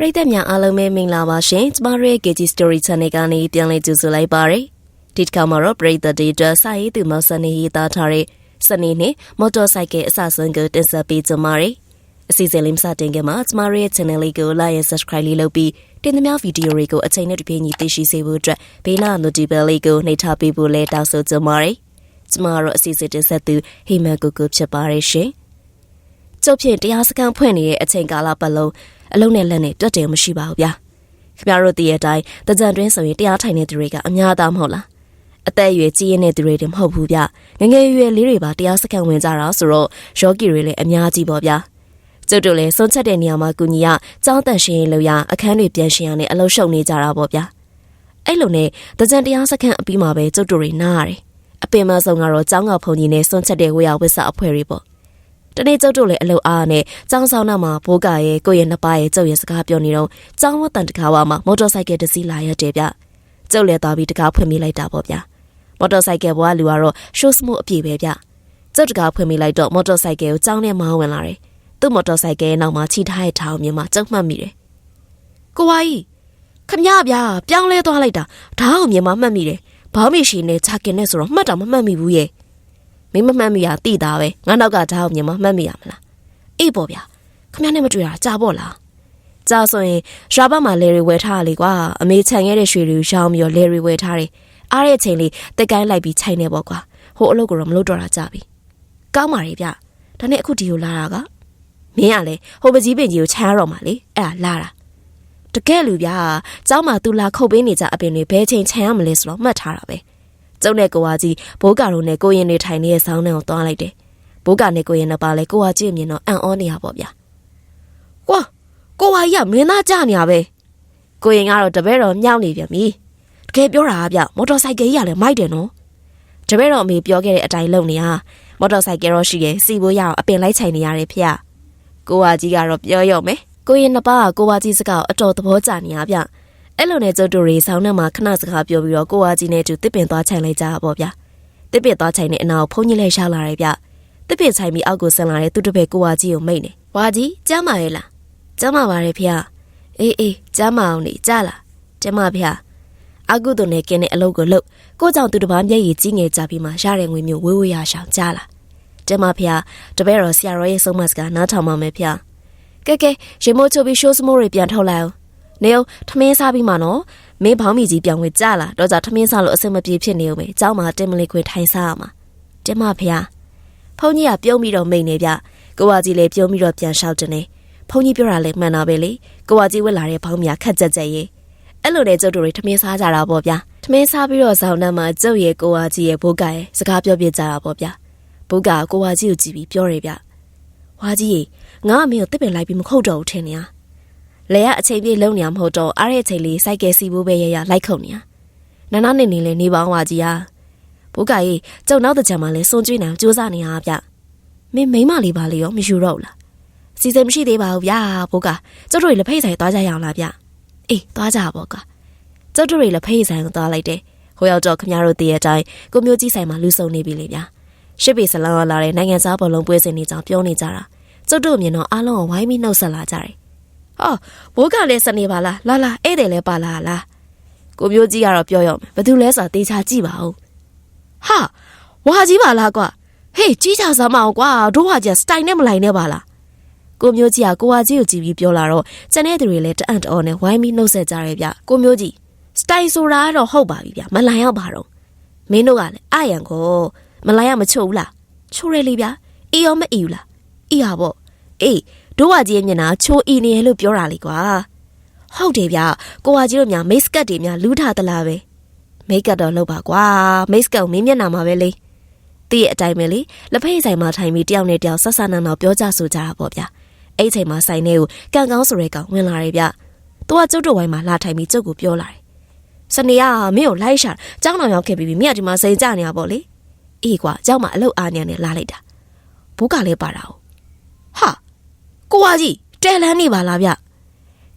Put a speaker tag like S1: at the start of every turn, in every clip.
S1: ပရိသတ်များအားလုံးပဲမင်္ဂလာပါရှင်ကျမတို့ရဲ့ KG Story Channel ကနေပြန်လည်ကြိုဆိုလိုက်ပါရစေဒီတစ်ခါမှာတော့ပရိသတ်တွေအတွက်စာရေးသူမောင်စနေရေးသားထားတဲ့စနေနေ့မော်တော်ဆိုင်ကယ်အစဆုံးကိုတင်ဆက်ပေးကြပါရစေအစီအစဉ်လေးမစတင်ခင်မှာကျမတို့ရဲ့ channel လေးကို like ရ subscribe လေးလုပ်ပြီးတင်သမျှဗီဒီယိုတွေကိုအချိန်နဲ့တပြေးညီသိရှိစေဖို့အတွက်ဘေးနာ notification လေးကိုနှိပ်ထားပေးဖို့လည်းတောင်းဆိုကြပါရစေကျမတို့အစီအစဉ်တင်ဆက်သူဟိမန်ကိုကိုဖြစ်ပါရရှင်ကျုပ်ဖြင့်တရားစခန်းဖွင့်နေတဲ့အချိန်ကာလပတ်လုံး အလုံးနဲ့လက်နဲ့တွတ်တယ်မရှိပါဘူးဗျာခင်ဗျားတို့တည်တဲ့အတိုင်းတကြံတွင်းဆိုရင်တရားထိုင်တဲ့သူတွေကအများသားမဟုတ်လားအသက်အရွယ်ကြီးရင်းတဲ့သူတွေတည်းမဟုတ်ဘူးဗျငငယ်ရွယ်လေးတွေပါတရားစခန်းဝင်ကြတာဆိုတော့ယောဂီတွေလည်းအများကြီးပေါ့ဗျာကျုပ်တို့လည်းစွန့်ချက်တဲ့နေရာမှာကုညီရကြောင်းတန်ရှင်ရင်လို့ရအခန်းတွေပြန်ရှင်ရနဲ့အလုံးရှုံနေကြတာပေါ့ဗျာအဲ့လိုနဲ့တကြံတရားစခန်းအပြီးမှာပဲကျုပ်တို့တွေနားရတယ်အပင်မဆုံးကတော့ကျောင်းကဖုန်ကြီးနဲ့စွန့်ချက်တဲ့ဝေယဝစ်စာအဖွဲ့တွေပေါ့ တနေ့ကျုပ်တို့လည်းအလုပ်အားနဲ့ကျောင်းဆောင်နာမှာဘိုးကရဲ့ကိုယ့်ရဲ့နှစ်ပါးရဲ့ကျုပ်ရဲ့စကားပြောနေတော့ကျောင်းဝတ်တန်တကားဝါမှာမော်တော်ဆိုင်ကယ်တစ်စီးလာရတယ်ဗျကျုပ်လည်းသွားပြီးတကားဖွင့်မိလိုက်တာပေါ့ဗျာမော်တော်ဆိုင်ကယ်ပေါ်ကလူကတော့ရှိုးစမှုအပြည့်ပဲဗျကျုပ်တကားဖွင့်မိလိုက်တော့မော်တော်ဆိုင်ကယ်ကိုကျောင်းထဲမောင်းဝင်လာတယ်သူ့မော်တော်ဆိုင်ကယ်ရဲ့နောက်မှာခြိထားတဲ့ထောင်မြင်မှာကျုပ်မှတ်မိတယ်ကိုဝါကြီးခမရဗျာပြောင်းလဲသွားလိုက်တာဓာတ်အောင်မြင်မှာမှတ်မိတယ်ဘောင်းမရှိနဲ့ချာကင်နဲ့ဆိုတော့မှတ်တာမမှတ်မိဘူးရဲ့ မင်းမမှတ်မိရတိတာပဲငါနောက်ကဓာတ်အောင်မြင်မှာမှတ်မိရမလားအေးပေါ့ဗျာခမရနဲ့မတွေ့တာကြာပေါ့လားကြာဆိုရင်ရွာဘက်မှာလေရီဝယ်ထားရလေကွာအမေခြံခဲ့တဲ့ရွှေတွေရောင်းပြီးတော့လေရီဝယ်ထားတယ်အားတဲ့အချိန်လေးတက်ကိုင်းလိုက်ပြီးခြိုင်နေပေါ့ကွာဟိုအလုပ်ကတော့မလုပ်တော့တာကြာပြီကောင်းပါလေဗျဒါနဲ့အခုဒီကိုလာတာကမင်းကလေဟိုပကြီးပင်ကြီးကိုခြံရတော့မှလေအဲ့ဒါလာတာတကယ်လူဗျာเจ้าမှာသူလာခုတ်ပေးနေကြအပင်တွေဘယ်ချိန်ခြံရမလဲဆိုတော့မှတ်ထားတာပဲ ကျုံနဲ့ကိုဝါကြီးဘိုးကာတို့နဲ့ကိုရင်တွေထိုင်နေတဲ့ဆောင်းထဲကိုသွားလိုက်တယ်ဘိုးကာနဲ့ကိုရင်နှစ်ပါးလဲကိုဝါကြီးအမြင်တော့အံ့ဩနေရပေါ့ဗျာကွာကိုဝါကြီးကမင်းသားကြနေရပဲကိုရင်ကတော့တပည့်တော်မြောက်နေပြန်ပြီတကယ်ပြောတာကဗျမော်တော်ဆိုင်ကယ်ကြီးကလည်းမိုက်တယ်နော်တပည့်တော်အမေပြောခဲ့တဲ့အတိုင်းလုပ်နေရမော်တော်ဆိုင်ကယ်တော့ရှိရဲ့စီဘိုးရအောင်အပင်လိုက်ချိုင်နေရတယ်ဖေကိုဝါကြီးကတော့ပြောရော့မယ်ကိုရင်နှစ်ပါးကကိုဝါကြီးစကားကိုအတော်သဘောကျနေရဗျ အဲ့လိုနဲ့ကျုပ်တို့တွေဆောင်းထဲမှာခဏစကားပြောပြီးတော့ကိုဝါကြီးနဲ့အတူတစ်ပင်သွားချိုင်လိုက်ကြတာပေါ့ဗျာတစ်ပင်သွားချိုင်တဲ့အနာကိုဖုန်းကြီးလဲရှာလာတယ်ဗျတစ်ပင်ချိုင်ပြီးအောက်ကိုဆင်းလာတဲ့သူတစ်ပည့်ကိုဝါကြီးကိုမိတ်နေဝါကြီးကျမ်းပါရဲ့လားကျမ်းပါပါတယ်ဖေအေးအေးကျမ်းပါအောင်နေကြလားကျမ်းပါဖေအကုသိုလ်နဲ့ကင်းတဲ့အလုပ်ကိုလုပ်ကိုကြောင့်သူတစ်ပါးမျက်ရည်ကြီးငယ်ကြပြီးမှရတဲ့ငွေမျိုးဝေးဝေးရရှောင်ကြလားကျမ်းပါဖေတပည့်တော်ဆရာတော်ရဲ့ဆုံးမစကားနားထောင်ပါမယ်ဖေကဲကဲရေမိုးချိုပြီးရှိုးစမိုးတွေပြန်ထုတ်လိုက်အောင် နေအောင်ထမင်းစားပြီးမှနော်မင်းဘောင်းမီကြီးပြောင်းဝင်ကြလာတော့ကြထမင်းစားလို့အဆင်မပြေဖြစ်နေဦးမယ်အเจ้าမှာတင်မလေးခွေထိုင်စားရမှာတင်မဖေဖုန်းကြီးကပြုံးပြီးတော့မိန်နေဗျကိုဝါကြီးလည်းပြုံးပြီးတော့ပြန်လျှောက်တယ်နေဖုန်းကြီးပြောတာလည်းမှန်တာပဲလေကိုဝါကြီးဝက်လာတဲ့ဘောင်းမီကခက်ကြက်ကြက်ရေးအဲ့လိုနဲ့ကျုပ်တို့တွေထမင်းစားကြတာပေါ့ဗျာထမင်းစားပြီးတော့ဇောင်းနှမ်းမှာကျုပ်ရဲ့ကိုဝါကြီးရဲ့ဘိုးကရဲ့စကားပြောပြကြတာပေါ့ဗျာဘိုးကကိုဝါကြီးကိုကြည့်ပြီးပြောတယ်ဗျဝါကြီးငါအမေကိုတစ်ပင်လိုက်ပြီးမခုတ်တော့ဘူးထင်နေရ လဲရအချိန်ပြည့်လုံနေရမဟုတ်တော့အားတဲ့အချိန်လေးစိုက်ကယ်စီဖို့ပဲရရလိုက်ခုန်နေရနာနာနေနေလဲနေပေါင်းဝါကြီးဟာဘိုးကကြီးကျုံနောက်တစ်ချက်မှလဲစွန်ကျွေးနေအောင်ကြိုးစားနေရဗျမင်းမိမလေးပါလေရောမယူတော့လားစီစဉ်မရှိသေးပါဘူးဗျာဘိုးကကျုပ်တို့လက်ဖိတ်ဆိုင်သွားကြရအောင်လားဗျအေးသွားကြပါကကျုပ်တို့လက်ဖိတ်ဆိုင်ကိုသွားလိုက်တယ်ဟိုရောက်တော့ခမရတို့တည်တဲ့အတိုင်းကိုမျိုးကြီးဆိုင်မှာလူဆုံနေပြီလေဗျာရှစ်ပေစလန်လာတဲ့နိုင်ငံသားဘောလုံးပွဲစဉ်နေကြောင်ပြောနေကြတာကျုပ်တို့မြင်တော့အားလုံးကိုဝိုင်းပြီးနှုတ်ဆက်လာကြတယ်။ အော်ဘိုးကလည်းစနေပါလားလာလာဧည့်သည်လည်းပါလားလားကိုမျိုးကြီးကတော့ပြောရမယ်ဘသူလဲဆိုတာတေချာကြည့်ပါဦး။ဟာဝါကြီးပါလားကွာဟေးကြီးချစမ်းမအောင်ကွာတို့ဝါကြီးစတိုင်နဲ့မလိုက်နဲ့ပါလားကိုမျိုးကြီးကကိုဝါကြီးကိုကြည့်ပြီးပြောလာတော့ကျန်တဲ့သူတွေလည်းတအံ့တော်နဲ့ဝိုင်းပြီးနှုတ်ဆက်ကြရဲဗျကိုမျိုးကြီးစတိုင်ဆိုတာကတော့ဟုတ်ပါပြီဗျမလိုင်ရောက်ပါတော့မင်းတို့ကလည်းအယံကိုမလိုင်ရမချို့ဘူးလားချိုးရလေဗျအေးရောမအေးဘူးလားအေးဟာပေါ့အေး တို့ဝါကြီးရဲ့မျက်နှာချိုးအီနေရလို့ပြောတာလေကွာဟုတ်တယ်ဗျကိုဝါကြီးတို့များမိတ်စကတ်တွေများလူးထားသလားပဲမိတ်ကတ်တော့လုပ်ပါကွာမိတ်စကတ်ကိုမင်းမျက်နှာမှာပဲလေတည့်ရဲ့အတိုင်းပဲလေလက်ဖိတ်ဆိုင်မှာထိုင်ပြီးတယောက်နဲ့တယောက်ဆက်ဆံနာနာပြောကြဆိုကြတာပေါ့ဗျအဲ့ချိန်မှာဆိုင်ထဲကိုကံကောင်းဆိုတဲ့ကောင်ဝင်လာတယ်ဗျသူကကျုပ်တို့ဝိုင်းမှာလာထိုင်ပြီးကျုပ်ကိုပြောလာတယ်စနေကမင်းကိုလိုက်ရှာကျောင်းတော်ရောက်ခဲ့ပြီးမြတ်ဒီမှာစိန်ကြနေတာပေါ့လေအေးကွာကျောင်းမှာအလုတ်အားညံနဲ့လာလိုက်တာဘိုးကလည်းပါတာဟာ ကိုဝါကြီးတဲလန်းနေပါလားဗျ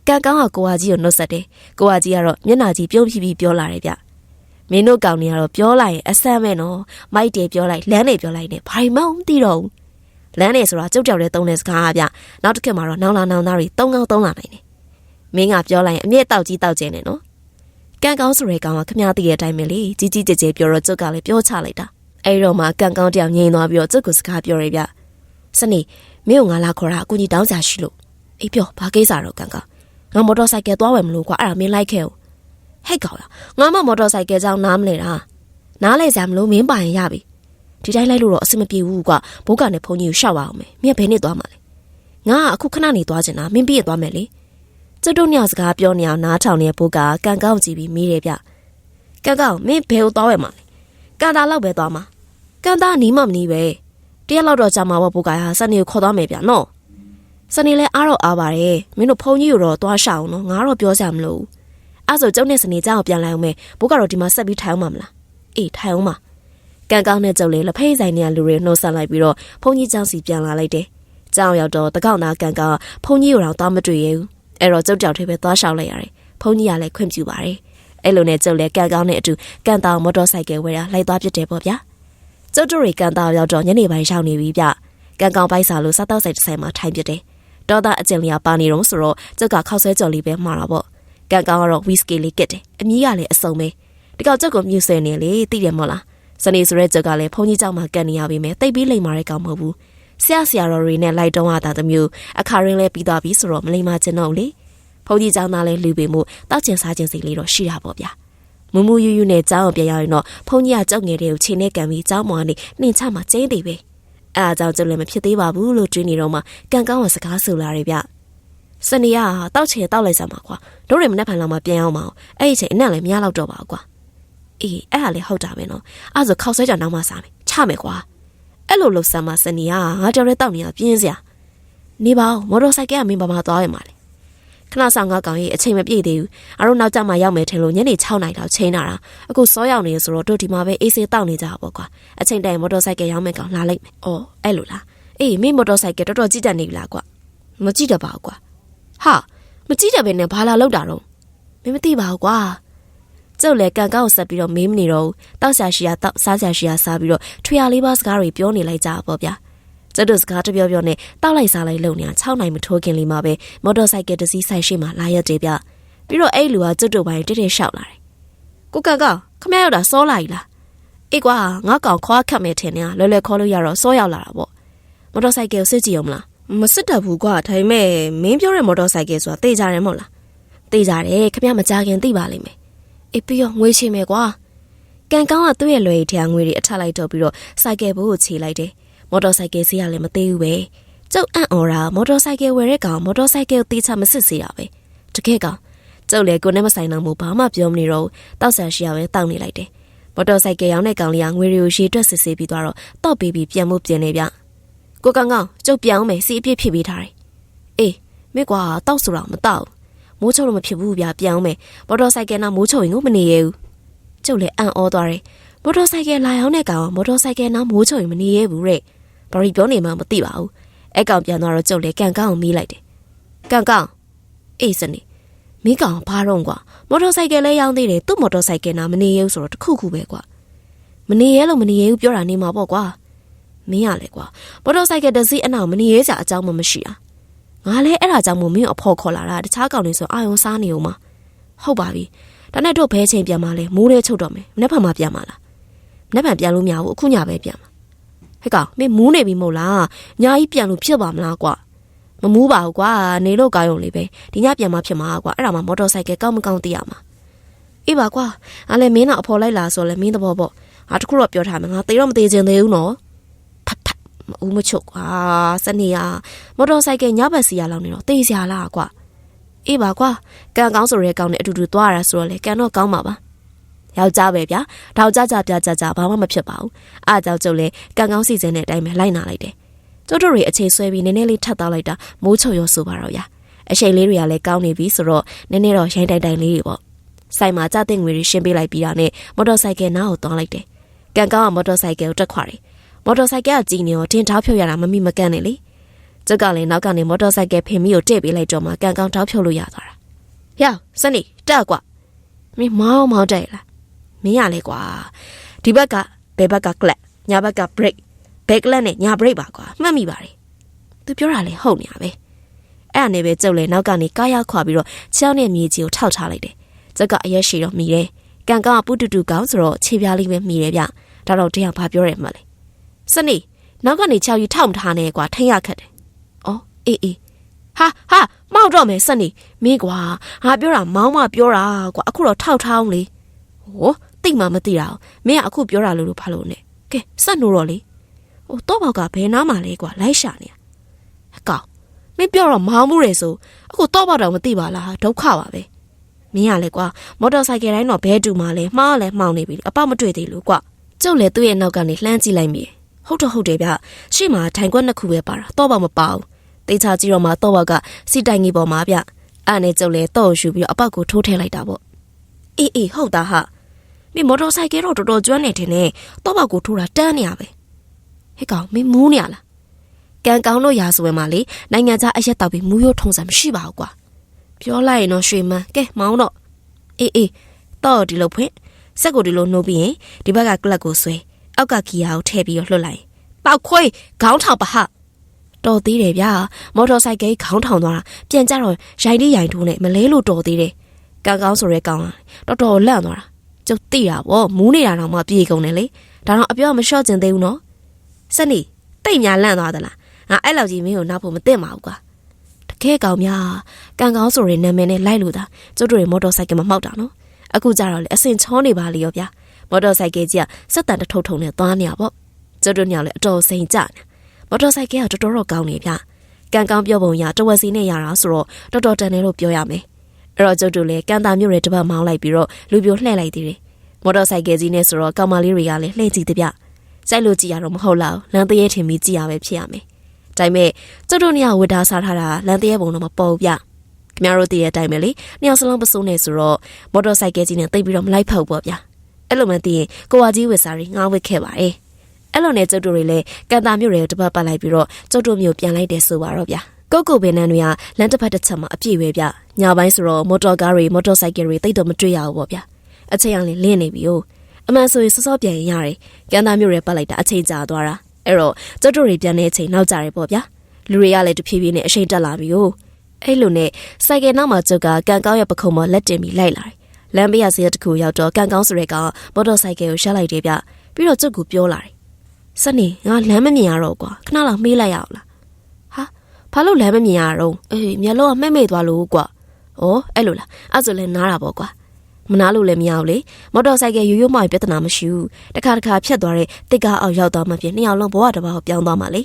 S1: ကံကောင်းကကိုဝါကြီးကိုနှုတ်ဆက်တယ်ကိုဝါကြီးကတော့မျက်နှာကြီးပြုံးဖြီးပြီးပြောလာတယ်ဗျမင်းတို့ကောင်တွေကတော့ပြောလိုက်ရင်အဆမ်းပဲနော်မိုက်တယ်ပြောလိုက်လမ်းနေပြောလိုက်နဲ့ဘာမှမသိတော့ဘူးလမ်းနေဆိုတာကျုပ်ကြောက်တဲ့သုံးတဲ့စကားဗျနောက်တစ်ခါမှာတော့နောင်လာနောင်သားတွေသုံးကောင်းသုံးလာနိုင်တယ်မင်းကပြောလိုက်ရင်အမြဲတောက်ကြီးတောက်ကျင်းနေနော်ကန်ကောင်းဆိုရဲကောင်ကခမရသိတဲ့အတိုင်းပဲလေကြီးကြီးကျယ်ကျယ်ပြောတော့ကျုပ်ကလည်းပြောချလိုက်တာအဲ့တော့မှကန်ကောင်းတယောက်ငြိမ်သွားပြီးတော့ကျုပ်ကစကားပြောရပြစနေ မင်းကငါလာခေါ်တာအကူကြီးတောင်းကြရှိလို့အေးပြောဘာကိစ္စတော့ကန်ကောင်းငါမော်တော်ဆိုင်ကယ်သွားဝယ်မလို့ကွာအဲ့ဒါမင်းလိုက်ခဲ့ဦးဟဲ့ကောင်လားငါမမော်တော်ဆိုင်ကယ်ကြောင်းနားမလဲတာနားလဲစရာမလို့မင်းပိုင်ရပြီဒီတိုင်းလိုက်လို့တော့အဆင်မပြေဘူးကွာဘိုးကနဲ့ဖုန်းကြီးကိုရှောက်ပါအောင်မယ်မင်းကဘယ်နဲ့သွားမှာလဲငါကအခုခဏနေသွားချင်တာမင်းပြည့်ရသွားမယ်လေကျုပ်တို့ညောင်စကားပြောနေအောင်နားထောင်နေတဲ့ဘိုးကကန်ကောက်ကြည့်ပြီးမိတယ်ဗျကန်ကောက်မင်းဘယ်ကိုသွားဝယ်မှာလဲကန်တာလောက်ပဲသွားမှာကန်တာနီးမှမနီးပဲ တရက်လောက်တော့ကြာမှာပေါ့ဘိုးကဟာစနေကိုခေါ်သွားမယ်ဗျနော်စနေလဲအားတော့အားပါတယ်မင်းတို့ဖုန်းကြီးကိုတော့သွားရှောက်အောင်နော်ငါတော့ပြောစရာမလိုဘူးအဲ့ဆိုကျုပ်နဲ့စနေကြောင်ကိုပြန်လိုက်အောင်မယ်ဘိုးကတော့ဒီမှာဆက်ပြီးထိုင်အောင်မှာမလားအေးထိုင်အောင်မှာကန်ကောက်နဲ့ကျုပ်လေးလက်ဖိတ်ဆိုင်နေရလူတွေနှုတ်ဆက်လိုက်ပြီးတော့ဖုန်းကြီးကြောင်စီပြန်လာလိုက်တယ်ကြောင်ရောက်တော့တကောက်နာကန်ကောက်ဖုန်းကြီးကိုတော့သွားမတွေ့ရဘူးအဲ့တော့ကျုပ်ကြောက်ထဲပဲသွားရှောက်လိုက်ရတယ်ဖုန်းကြီးကလည်းခွင့်ပြုပါတယ်အဲ့လိုနဲ့ကျုပ်လည်းကန်ကောက်နဲ့အတူကန်တောင်မော်တော်ဆိုင်ကယ်ဝယ်တာလိုက်သွားပြစ်တယ်ပေါ့ဗျာ ကျုပ်တို့ရေကန်တာရောက်တော့ညနေပိုင်းရောက်နေပြီဗျ။ကံကောင်ပိုက်စာလို့စားတော့ဆိုင်တစ်ဆိုင်မှာထိုင်ပြတယ်။ဒေါသအကျင်လျာပါနေတော့ဆိုတော့ကျုပ်ကခောက်ဆွဲကြော်လေးပဲမှာတာပေါ့။ကံကောင်ကတော့ဝီစကီလေးကစ်တယ်။အမီးကလည်းအစုံပဲ။ဒီကောင်ကျုပ်ကိုမြူဆယ်နေလေသိတယ်မို့လား။စနေဆိုတဲ့ကျုပ်ကလည်းဖုန်ကြီးကြောက်မှာကန်နေရပြီမယ်။တိတ်ပြီးလိမ်မာတဲ့ကောင်မဟုတ်ဘူး။ဆရာဆရာတော်တွေနဲ့လိုက်တုံးရတာတမျိုးအခါရင်းလဲပြီးသွားပြီဆိုတော့မလိမ္မာချင်တော့လေ။ဖုန်ကြီးကြောင့်သားလဲလူပေမှုတောက်ကျင်စားကျင်စီလေးတော့ရှိတာပေါ့ဗျာ။ မူမူယူယူနဲ့ကြောင်းအောင်ပြန်ရောက်ရင်တော့ဖုန်ကြီးကကြောက်ငယ်တွေကိုခြေနဲ့ကန်ပြီးကြောင်းမောင်ကနေနှင်ချမှကျင်းသေးပဲအဲအကြောင်းကျလည်းမဖြစ်သေးပါဘူးလို့တွေးနေတော့မှကန်ကောင်းအောင်စကားဆိုလာတယ်ဗျစနေရတောက်ချေတောက်လိုက်စမှာကွာတို့တွေမနေ့ဖန်လောက်မှပြန်အောင်မအောင်အဲ့ဒီချိန်အနက်လည်းမရတော့တော့ပါကွာအေးအဲ့ဟာလည်းဟုတ်တာပဲနော်အဲ့ဆိုခောက်ဆွဲကြနောက်မှစားမယ်ချမယ်ကွာအဲ့လိုလှုပ်ဆမ်းမှစနေရငါကြော်ရဲတောက်နေတာပြင်းစရာနေပါဦးမော်တော်ဆိုင်ကမင်းဘာမှသွားရမှာလဲ ခဏဆောင်ငါကောင်ကြီးအချိန်မပြည့်သေးဘူးအတို့နောက်ကျမှရောက်မယ်ထင်လို့ညနေ6နာရီလောက်ချိန်လာတာအခုစောရောက်နေဆိုတော့တို့ဒီမှာပဲအေးဆေးတောက်နေကြတာပေါ့ကွာအချိန်တိုင်မော်တော်ဆိုင်ကရောက်မယ်ကောင်လာလိုက်မယ်အော်အဲ့လိုလားအေးမင်းမော်တော်ဆိုင်ကတော်တော်ကြည့်တတ်နေပြီလားကွာမကြည့်တတ်ပါဘူးကွာဟာမကြည့်တတ်ဘဲနဲ့ဘာလာလောက်တာတော့မင်းမသိပါဘူးကွာကျုပ်လည်းကန်ကောက်ဆက်ပြီးတော့မေးမနေတော့ဘူးတောက်ဆာရှိရတောက်စားဆာရှိရစားပြီးတော့ထွေရလေးပါစကားတွေပြောနေလိုက်ကြပါဗျာ ကျုပ်တို့စကားတပြောပြောနဲ့တောက်လိုက်စားလိုက်လုံနေတာ6နိုင်မထိုးခင်လေးမှာပဲမော်တော်ဆိုင်ကယ်တစ်စီးဆိုင်ရှိမှလာရက်တယ်ဗျပြီးတော့အဲ့လူကကျုပ်တို့ပိုင်းတိတိရှောက်လာတယ်ကိုကန်ကောက်ခမရောက်တာစောလာ ਈ လားအေးကွာငါကောင်ခွားခတ်မယ်ထင်နေတာလွယ်လွယ်ခေါ်လို့ရတော့စောရောက်လာတာပေါ့မော်တော်ဆိုင်ကယ်စစ်ကြည့်အောင်မလားမစစ်တတ်ဘူးကွာဒါပေမဲ့မင်းပြောတဲ့မော်တော်ဆိုင်ကယ်ဆိုတာတေးကြတယ်မဟုတ်လားတေးကြတယ်ခမမကြခင်သိပါလိမ့်မယ်အေးပြီးတော့ငွေချေမယ်ကွာကန်ကောင်းကသူ့ရဲ့လွယ်ထရာငွေတွေအထက်လိုက်တော့ပြီးတော့စိုက်ကယ်ဘိုးကိုခြေလိုက်တယ် မော်တော်ဆိုင်ကယ်စီးရလည်းမသေးဘူးပဲကျုပ်အံ့ဩတာမော်တော်ဆိုင်ကယ်ဝယ်တဲ့ကောင်မော်တော်ဆိုင်ကယ်ကိုတေးချမစစ်စေတာပဲတကယ်ကောင်ကျုပ်လည်းကိုနဲ့မဆိုင်တော့ဘူးဘာမှပြောမနေတော့တောက်ဆန်ရှိရပဲတောက်နေလိုက်တယ်မော်တော်ဆိုင်ကယ်ရောင်းတဲ့ကောင်လေးကငွေတွေကိုရေတွက်စစ်ဆေးပြီးသွားတော့တော့ပေးပြီးပြန်မှုပြင်နေဗျကိုကောင်ကောင်ကျုပ်ပြောင်းမယ်စီအပြစ်ဖြစ်ပြီးထားတယ်အေးမိကွာတောက်ဆိုတော့မတောက်မိုးချုံလို့မဖြစ်ဘူးဗျပြောင်းမယ်မော်တော်ဆိုင်ကယ်နာမိုးချုံရင်ကိုမနေရဘူးကျုပ်လည်းအံ့ဩသွားတယ်မော်တော်ဆိုင်ကယ်လာရောက်တဲ့ကောင်မော်တော်ဆိုင်ကယ်နာမိုးချုံရင်မနေရဘူးတဲ့ ဘာလို့ပြောနေမှမသိပါဘူးအဲ့ကောင်ပြန်သွားတော့ကျုပ်လည်းကန်ကောင်းကိုမီးလိုက်တယ်ကန်ကောင်းအေးစနေမိကောင်ဘာတော့ကွာမော်တော်ဆိုင်ကယ်လဲရောင်းသေးတယ်သူ့မော်တော်ဆိုင်ကယ်နာမနေရဘူးဆိုတော့တခုခုပဲကွာမနေရလို့မနေရဘူးပြောတာနေမှာပေါ့ကွာမင်းရလေကွာမော်တော်ဆိုင်ကယ်တစ်စီးအနောက်မနေရကြအကြောင်းမှမရှိတာငါလည်းအဲ့ဒါကြောင့်မို့မင်းအဖော်ခေါ်လာတာတခြားကောင်တွေဆိုအာယုံစားနေဦးမှာဟုတ်ပါပြီဒါနဲ့တို့ဘဲချိန်ပြန်มาလဲမိုးလေးချုပ်တော့မယ်မနေ့ဖန်မှပြန်มาလားမနေ့ဖန်ပြန်လို့မရဘူးအခုညပဲပြန်มา ဟဲ့ကောင်မင်းမူးနေပြီမို့လားညာကြီးပြန်လို့ဖြစ်ပါမလားကွာမမူးပါဘူးကွာနေလို့ကောင်းရုံလေးပဲဒီညပြန်มาဖြစ်မှာကွာအဲ့ဒါမှမော်တော်ဆိုင်ကယ်ကောင်းမကောင်းသိရမှာအေးပါကွာအားလည်းမင်းတော့အဖော်လိုက်လာဆိုလဲမင်းသဘောပေါ့ငါတခုတော့ပြောထားမယ်ငါသေတော့မသေးခြင်းသေးဘူးနော်ဖတ်ဖတ်မဦးမချုပ်ကွာစနေရမော်တော်ဆိုင်ကယ်ညဘက်စီရလောက်နေတော့တေးစရာလားကွာအေးပါကွာကန်ကောင်းဆိုရဲကောင်းနဲ့အတူတူသွားရတာဆိုတော့လေကန်တော့ကောင်းပါပါ ယောက်ျားပဲဗျာထောက်ကြကြပြကြကြဘာမှမဖြစ်ပါဘူးအားကြောင့်ကျုပ်လေကန်ကောင်းစီစဉ်တဲ့အတိုင်းပဲလိုက်နာလိုက်တယ်ကျုပ်တို့တွေအခြေဆွဲပြီးနည်းနည်းလေးထပ်သွားလိုက်တာမိုးချုံရောဆိုပါတော့ဗျာအရှိန်လေးတွေကလည်းကောင်းနေပြီဆိုတော့နည်းနည်းတော့ရိုင်းတိုင်တိုင်လေးတွေပေါ့ဆိုင်မှာကြတဲ့ငွေတွေရှင်းပေးလိုက်ပြီးတာနဲ့မော်တော်ဆိုင်ကယ်နားကိုသွားလိုက်တယ်ကန်ကောင်းကမော်တော်ဆိုင်ကယ်ကိုတက်ခွာတယ်မော်တော်ဆိုင်ကယ်ကကြီးနေတော့တင်ထောက်ဖြုတ်ရတာမမိမကန်နဲ့လေကျုပ်ကလည်းနောက်ကနေမော်တော်ဆိုင်ကယ်ဖင်မီကိုတဲ့ပေးလိုက်တော့မှကန်ကောင်းထောက်ဖြုတ်လို့ရသွားတာဟျောစနေတက်ကွာမင်းမောင်းမောင်းတဲ့လား မင်းရလေကွာဒီဘက်ကဘယ်ဘက်ကကလပ်ညာဘက်က break ဘက်ကလပ်နဲ့ညာ break ပါကွာမှတ်မိပါတယ်သူပြောတာလေဟုတ်နေရပဲအဲ့အနေပဲကျုပ်လည်းနောက်ကနေကားရောက်ခွာပြီးတော့ချောင်းနဲ့မြေကြီးကိုထောက်ထားလိုက်တယ်ကျုပ်ကအရက်ရှိတော့မိတယ်ကန်ကောင်ကပုတူတူကောင်းဆိုတော့ခြေပြားလေးပဲမိတယ်ဗျဒါတော့တရားဘာပြောရဲမှလဲစနေနောက်ကနေချောက်ယူထောက်မထားနဲ့ကွာထိန်ရခတ်တယ်အော်အေးအေးဟာဟာမောက်တော့မယ်စနေမင်းကွာငါပြောတာမောင်းမပြောတာကွာအခုတော့ထောက်ထားအောင်လေဟို တိတ်မှမသိတာမင်းကအခုပြောတာလို့လို့ဖာလို့နဲ့ကဲစက်နိုးတော့လေဟိုတော့ဘောက်ကဘယ်နားမှာလဲကွာလိုက်ရှာနေအကောင်မင်းပြောတော့မောင်းမှုတယ်ဆိုအခုတော့ဘောက်တော့မသိပါလားဒုက္ခပါပဲမင်းကလေကွာမော်တော်ဆိုင်ကယ်တိုင်းတော့ဘဲတူမှလဲမှားလဲမှောင်နေပြီအပေါက်မတွေ့သေးလို့ကွာကျုပ်လည်းသူ့ရဲ့နောက်ကနေလှမ်းကြည့်လိုက်မိဟုတ်တော့ဟုတ်တယ်ဗျရှေ့မှာထိုင်ခွက်နှစ်ခုပဲပါတာတော့ဘောက်မပါဘူးတေချာကြည့်တော့မှတော့ဘောက်ကစီတိုင်ကြီးပေါ်မှာဗျအဲ့နဲ့ကျုပ်လည်းတော့ယူပြီးတော့အပေါက်ကိုထိုးထည့်လိုက်တာပေါ့အေးအေးဟုတ်တာဟာ မင်းမော်တော်ဆိုင်ကယ်တော့တော်တော်ကျွမ်းနေတယ်နဲ့တော့ဘောက်ကိုထိုးတာတန်းနေရပဲဟဲ့ကောင်မင်းမူးနေရလားကန်ကောင်းလို့ရာဆိုရင်မှလေနိုင်ငံခြားအရက်တောက်ပြီးမူးရိုးထုံစံမရှိပါဘူးကွာပြောလိုက်ရင်တော့ရွှေမန်းကဲမောင်းတော့အေးအေးတော့ဒီလိုဖွင့်စက်ကိုဒီလိုနှုတ်ပြီးရင်ဒီဘက်ကကလပ်ကိုဆွဲအောက်ကကီယာကိုထည့်ပြီးတော့လွှတ်လိုက်ပောက်ခွေးခေါင်းထောင်ပါဟတော်သေးတယ်ဗျာမော်တော်ဆိုင်ကယ်ခေါင်းထောင်သွားတာပြန်ကြတော့ရိုင်လေးရိုင်ထိုးနဲ့မလဲလို့တော်သေးတယ်ကန်ကောင်းဆိုရဲကောင်းလာတော်တော်လန့်သွားတာ ကျုပ်သိတာဗောမူးနေတာတော့မှပြေကုန်တယ်လေဒါတော့အပြောမလျှော့ကျင်သေးဘူးနော်စနေတိတ်ညာလန့်သွားသလားငါအဲ့လောက်ကြီးမင်းကိုနောက်ဖို့မသိမှာဘူးကွာတကယ်ကောင်များကန်ကောင်းဆိုရဲနာမည်နဲ့လိုက်လို့တာကျုပ်တို့ရဲ့မော်တော်ဆိုင်ကယ်မှာမှောက်တာနော်အခုကြတော့လေအစင်ချောနေပါလေရောဗျာမော်တော်ဆိုင်ကယ်ကြီးကစက်တန်တထုံထုံနဲ့သွားနေရပေါ့ကျုပ်တို့ညောင်လေအတော်စိန်ကြနေမော်တော်ဆိုင်ကယ်ကတော်တော်တော့ကောင်းနေဗျကန်ကောင်းပြောပုံရတဝက်စီနဲ့ရတာဆိုတော့တော်တော်တန်တယ်လို့ပြောရမယ် အဲ့တော့ကျုပ်တို့လည်းကန်တာမျိုးတွေတစ်ပတ်မောင်းလိုက်ပြီးတော့လူပြိုလှည့်လိုက်သေးတယ်မော်တော်ဆိုင်ကယ်ကြီးနဲ့ဆိုတော့ကောင်မလေးတွေကလည်းလှည့်ကြည့်တဲ့ဗျစိုက်လို့ကြည့်ရတော့မဟုတ်လားလမ်းတရေထင်ပြီးကြည့်ရပဲဖြစ်ရမယ်ဒါပေမဲ့ကျုပ်တို့ညဝတ်သားစားထားတာလမ်းတရေပုံတော့မပေါ်ဘူးဗျခင်ဗျားတို့တည်တဲ့အတိုင်းပဲလေနှစ်ယောက်စလုံးပစိုးနေဆိုတော့မော်တော်ဆိုင်ကယ်ကြီးနဲ့တိတ်ပြီးတော့မလိုက်ဖောက်ပေါ့ဗျာအဲ့လိုမှသိရင်ကိုဝါကြီးဝစ်စားရီငားဝစ်ခဲ့ပါတယ်အဲ့လိုနဲ့ကျုပ်တို့တွေလည်းကန်တာမျိုးတွေကိုတပတ်ပတ်လိုက်ပြီးတော့ကျုပ်တို့မျိုးပြန်လိုက်တယ်ဆိုပါတော့ဗျာ ကိုကိုပင်နန်းတွေကလမ်းတစ်ဖက်တစ်ချက်မှာအပြည့်ပဲဗျညပိုင်းဆိုတော့မော်တော်ကားတွေမော်တော်ဆိုင်ကယ်တွေတိတ်တော့မတွေ့ရဘူးပေါ့ဗျာအချိန်အောင်လင်းနေပြီ哦အမှန်ဆိုရင်စောစောပြန်ရင်ရတယ်ကန်တာမျိုးတွေပတ်လိုက်တာအချိန်ကြာသွားတာအဲ့တော့ကျုပ်တို့တွေပြန်တဲ့အချိန်နောက်ကြတယ်ပေါ့ဗျာလူတွေကလည်းတဖြည်းဖြည်းနဲ့အချိန်တက်လာပြီ哦အဲ့လိုနဲ့ဆိုင်ကယ်နောက်မှာကျုပ်ကကန်ကောင်းရဲ့ပခုံးပေါ်လက်တင်ပြီးလိုက်လာတယ်လမ်းဘေးရစီးတစ်ခုရောက်တော့ကန်ကောင်းဆိုရဲကမော်တော်ဆိုင်ကယ်ကိုရှက်လိုက်တယ်ဗျပြီးတော့ကျုပ်ကပြောလာတယ်စနေငါလမ်းမမြင်ရတော့ကွာခဏလောက်မေးလိုက်ရအောင်လားဟာ ဘာလို့လမ်းမမြင်ရတော့အေးမျက်လုံးကမှဲ့မှိတ်သွားလို့ကွာဩအဲ့လိုလားအဲ့ဆိုလဲနားတာပေါ့ကွာမနာလို့လည်းမရဘူးလေမော်တော်ဆိုင်ကယ်ရိုးရိုးမှပြဿနာမရှိဘူးတခါတခါဖြတ်သွားတဲ့တစ်ကားအောက်ရောက်သွားမှပြင်နှစ်ယောက်လုံးဘဝတစ်ပါးကိုပြောင်းသွားမှလေ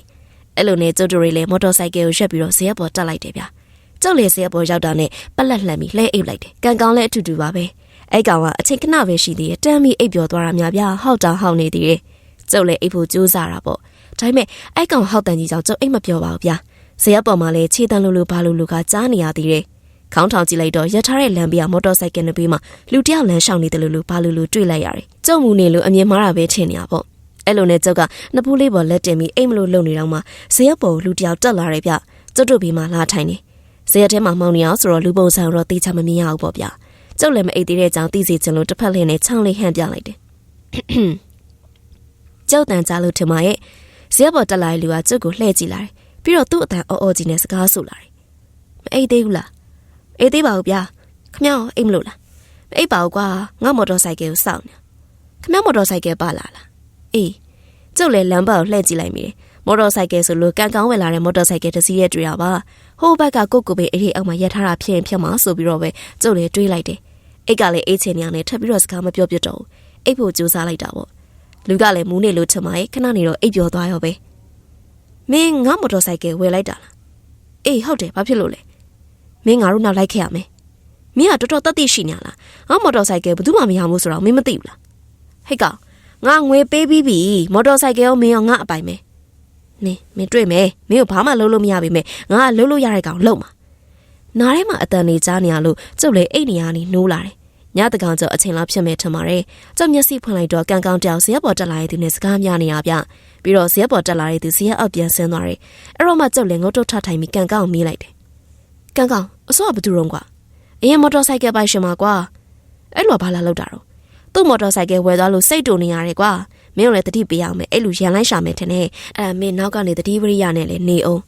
S1: အဲ့လိုနဲ့ကျုပ်တို့တွေလည်းမော်တော်ဆိုင်ကယ်ကိုရက်ပြီးတော့ဇရက်ပေါ်တက်လိုက်တယ်ဗျာကျုပ်လေဇရက်ပေါ်ရောက်တာနဲ့ပက်လက်လှမ်းပြီးလှဲအိပ်လိုက်တယ်ကန်ကောင်းလည်းအထူတူပါပဲအဲ့ကောင်ကအချိန်ခဏပဲရှိသေးတယ်တမ်းပြီးအိပ်ပျော်သွားတာများဗျာဟောက်တာဟောက်နေသေးတယ်ကျုပ်လည်းအိပ်ဖို့ကြိုးစားတာပေါ့ဒါပေမဲ့အဲ့ကောင်ဟောက်တန်ကြီးကြောင့်ကျုပ်အိပ်မပျော်ပါဘူးဗျာ ဇရက်ပေါ်မှာလည်းခြေတန်းလိုလိုဘာလိုလိုကကြားနေရသေးတယ်ခေါင်းထောင်ကြည့်လိုက်တော့ရထားတဲ့လမ်းဘေးကမော်တော်ဆိုင်ကယ်နှစ်ဘေးမှာလူတစ်ယောက်လမ်းလျှောက်နေတယ်လို့လို့ဘာလို့လို့တွေ့လိုက်ရတယ်။ကြုံမှုနေလို့အမြင်မှားတာပဲထင်နေရပေါ့။အဲ့လိုနဲ့ကျုပ်ကနှစ်ဖူးလေးပေါ်လက်တင်ပြီးအိမ်မလို့လုံနေတော့မှဇရက်ပေါ်လူတစ်ယောက်တက်လာတယ်ဗျ။ကျုပ်တို့ဘေးမှာလာထိုင်နေ။ဇရက်ထဲမှာမောင်းနေအောင်ဆိုတော့လူပုံစံတော့တေချာမမြင်ရဘူးပေါ့ဗျ။ကျုပ်လည်းမအိတ်သေးတဲ့အကြောင်းသိစေချင်လို့တစ်ဖက်လင်းနဲ့ချောင်းလေးဟန်ပြလိုက်တယ်။ကျုပ်တန်ကြားလို့ထင်ပါရဲ့။ဇရက်ပေါ်တက်လာတဲ့လူကကျုပ်ကိုလှည့်ကြည့်လာတယ်။ ပြီးတော့သူ့အတန်အော်အော်ကြီးနဲ့စကားဆိုလာတယ်။မအိတ်သေးဘူးလား။အေးသေးပါဘူးဗျာခမ ्या အိမ်မလို့လားမအိပ်ပါဘူးကွာငါမော်တော်ဆိုင်ကယ်ကိုစောင့်နေခမ ्या မော်တော်ဆိုင်ကယ်ပါလာလားအေးကျုပ်လည်းလမ်းဘက်ကိုလှည့်ကြည့်လိုက်မိတယ်မော်တော်ဆိုင်ကယ်ဆိုလို့ကန်ကောင်းဝင်လာတဲ့မော်တော်ဆိုင်ကယ်တစ်စီးရဲ့တွေ့ရပါဟိုဘက်ကကိုကိုပဲအေးအောက်မှာရက်ထားတာဖြစ်ရင်ဖြစ်မှာဆိုပြီးတော့ပဲကျုပ်လည်းတွေးလိုက်တယ်အိတ်ကလည်းအိတ်ချင်နေအောင်နဲ့ထပ်ပြီးတော့စကားမပြောပြတော့ဘူးအိတ်ဖို့ကြိုးစားလိုက်တာပေါ့လူကလည်းမူးနေလို့ထင်ပါရဲ့ခဏနေတော့အိတ်ပြောသွားရောပဲ မင်းငါမော်တော်ဆိုင်ကယ်ဝယ်လိုက်တာလားအေးဟုတ်တယ်ဘာဖြစ်လို့လဲမင်းငါတို့နောက်လိုက်ခဲ့ရမယ်မင်းကတော်တော်တတ်သိရှိနေလားငါမော်တော်ဆိုင်ကယ်ဘယ်သူမှမရဘူးဆိုတော့မင်းမသိဘူးလားဟဲ့ကောင်ငါငွေပေးပြီးပြီမော်တော်ဆိုင်ကယ်ကိုမင်းရောငါအပိုင်မယ်နင်းမင်းတွေ့မယ်မင်းကိုဘာမှလုပ်လို့မရပါပဲငါကလုပ်လို့ရတဲ့ကောင်လုပ်မှာနားထဲမှာအတန်နေကြားနေရလို့ကျုပ်လေအိတ်နေရနေနိုးလာတယ် ညတကောင်ကျော်အချိန်လောက်ဖြစ်မဲ့ထင်ပါတယ်ကျုပ်မျက်စိဖွင့်လိုက်တော့ကန်ကောင်တယောက်ဇရက်ပေါ်တက်လာတဲ့သူနဲ့စကားများနေရဗျပြီးတော့ဇရက်ပေါ်တက်လာတဲ့သူဇရက်အောက်ပြန်ဆင်းသွားတယ်အဲ့တော့မှကျုပ်လည်းငုတ်တုတ်ထထိုင်ပြီးကန်ကောင်မေးလိုက်တယ်ကန်ကောင်အစောကဘယ်သူတော့ကွာအရင်မော်တော်ဆိုင်ကယ်ပိုင်ရှင်ပါကွာအဲ့လိုဘာလာလောက်တာတော့သူ့မော်တော်ဆိုင်ကယ်ဝယ်သွားလို့စိတ်တူနေရတယ်ကွာမင်းတို့လည်းတတိပေးအောင်မယ်အဲ့လိုရန်လိုက်ရှာမယ်ထင်တယ်အဲ့ဒါမင်းနောက်ကနေတတိဝရိယနဲ့လည်းနေအောင်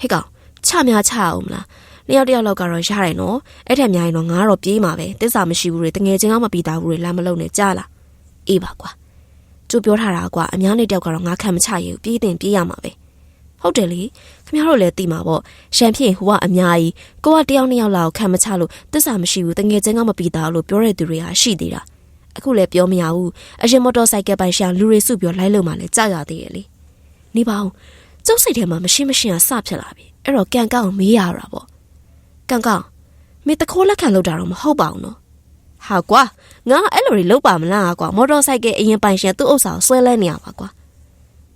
S1: ဟဲ့ကောင်ချများချအောင်မလား နှစ်ယောက်တယောက်လောက်ကတော့ရတယ်နော်အဲ့ထက်များရင်တော့ငါတော့ပြေးမှာပဲတစ္ဆာမရှိဘူးတွေတငယ်ချင်းကမပြီးသားဘူးတွေလမ်းမလုံးနဲ့ကြားလားအေးပါကွာကျိုးပြောထားတာကွာအများနဲ့တယောက်ကတော့ငါခံမချရဘူးပြေးတင်ပြေးရမှာပဲဟုတ်တယ်လေခင်ဗျားတို့လည်းသိမှာပေါ့ရှမ်းဖြစ်ဟိုကအများကြီးကိုကတယောက်နှစ်ယောက်လောက်ခံမချလို့တစ္ဆာမရှိဘူးတငယ်ချင်းကမပြီးသားလို့ပြောတဲ့သူတွေကရှိသေးတာအခုလည်းပြောမရဘူးအရင်မော်တော်ဆိုင်ကယ်ပိုင်ရှာလူတွေစုပြောလိုက်လို့မှလည်းကြောက်ရသေးရဲ့လေနေပါဦးကျုပ်စိတ်ထဲမှာမရှိမရှိကစဖြစ်လာပြီအဲ့တော့ကန်ကောက်မေးရတာပေါ့ ကန်ကောက်မင်းတခိုးလက်ခံလောက်တာတော့မဟုတ်ပါဘူးနော်ဟာကွာငါအဲ့လိုတွေလောက်ပါမလားကွာမော်တော်ဆိုင်ကယ်အရင်ပိုင်ရှင်သူ့ဥစ္စာကိုဆွဲလဲနေရပါကွာ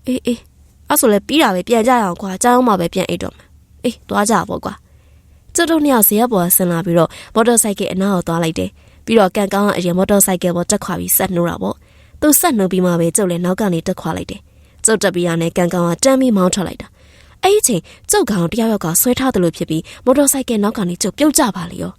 S1: အေးအေးအဲ့ဆိုလည်းပြီးတာပဲပြန်ကြရအောင်ကွာကြောင်းမှပဲပြန်အိတ်တော့မယ်အေးသွားကြပါကွာကျတို့နှစ်ယောက်ဇရက်ပေါ်ဆင်းလာပြီးတော့မော်တော်ဆိုင်ကယ်အနားကိုသွားလိုက်တယ်ပြီးတော့ကန်ကောင်းကအရင်မော်တော်ဆိုင်ကယ်ပေါ်တက်ခွာပြီးဆက်နှိုးတာပေါ့သူဆက်နှိုးပြီးမှပဲကျုပ်လည်းနောက်ကနေတက်ခွာလိုက်တယ်ကျုပ်တက်ပြီးရနဲ့ကန်ကောင်းကတန်းပြီးမောင်းထွက်လိုက်တာ အဲ့ဒီချိန်ကျုပ်ကောင်တယောက်ယောက်ကဆွဲထားတယ်လို့ဖြစ်ပြီးမော်တော်ဆိုင်ကယ်နောက်ကနေကျုပ်ပြုတ်ကျပါလေရော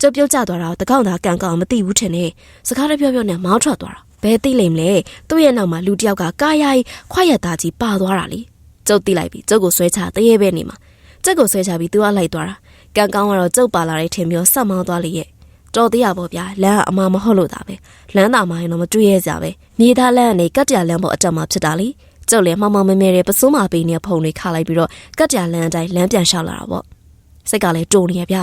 S1: ကျုပ်ပြုတ်ကျသွားတာတကောင်သာကန်ကောင်မသိဘူးထင်တယ်စကားတပြောပြောနဲ့မောင်းထွက်သွားတာဘယ်သိလိမ့်မလဲသူ့ရဲ့နောက်မှာလူတယောက်ကကာယိုင်ခွက်ရသားကြီးပါသွားတာလေကျုပ်သိလိုက်ပြီကျုပ်ကိုဆွဲချတရေပဲနေမှာကျုပ်ကိုဆွဲချပြီးသူကလိုက်သွားတာကန်ကောင်ကတော့ကျုပ်ပါလာတဲ့ထင်ပြီးဆက်မောင်းသွားလေရဲ့တော်သေးရပေါ့ဗျာလမ်းအမမဟုတ်လို့ဒါပဲလမ်းသာမှရင်တော့မတွေ့ရကြပဲမြေသားလမ်းကနေကတ်တရလမ်းပေါ်အတက်မှာဖြစ်တာလေ ကျုပ်လည်းမှောင်မှောင်မဲမဲတဲ့ပစိုးမာပေးနေတဲ့ဖုန်တွေခါလိုက်ပြီးတော့ကတ်တရလမ်းအတိုင်းလမ်းပြန်လျှောက်လာတာပေါ့စိတ်ကလည်းတုန်နေရဗျာ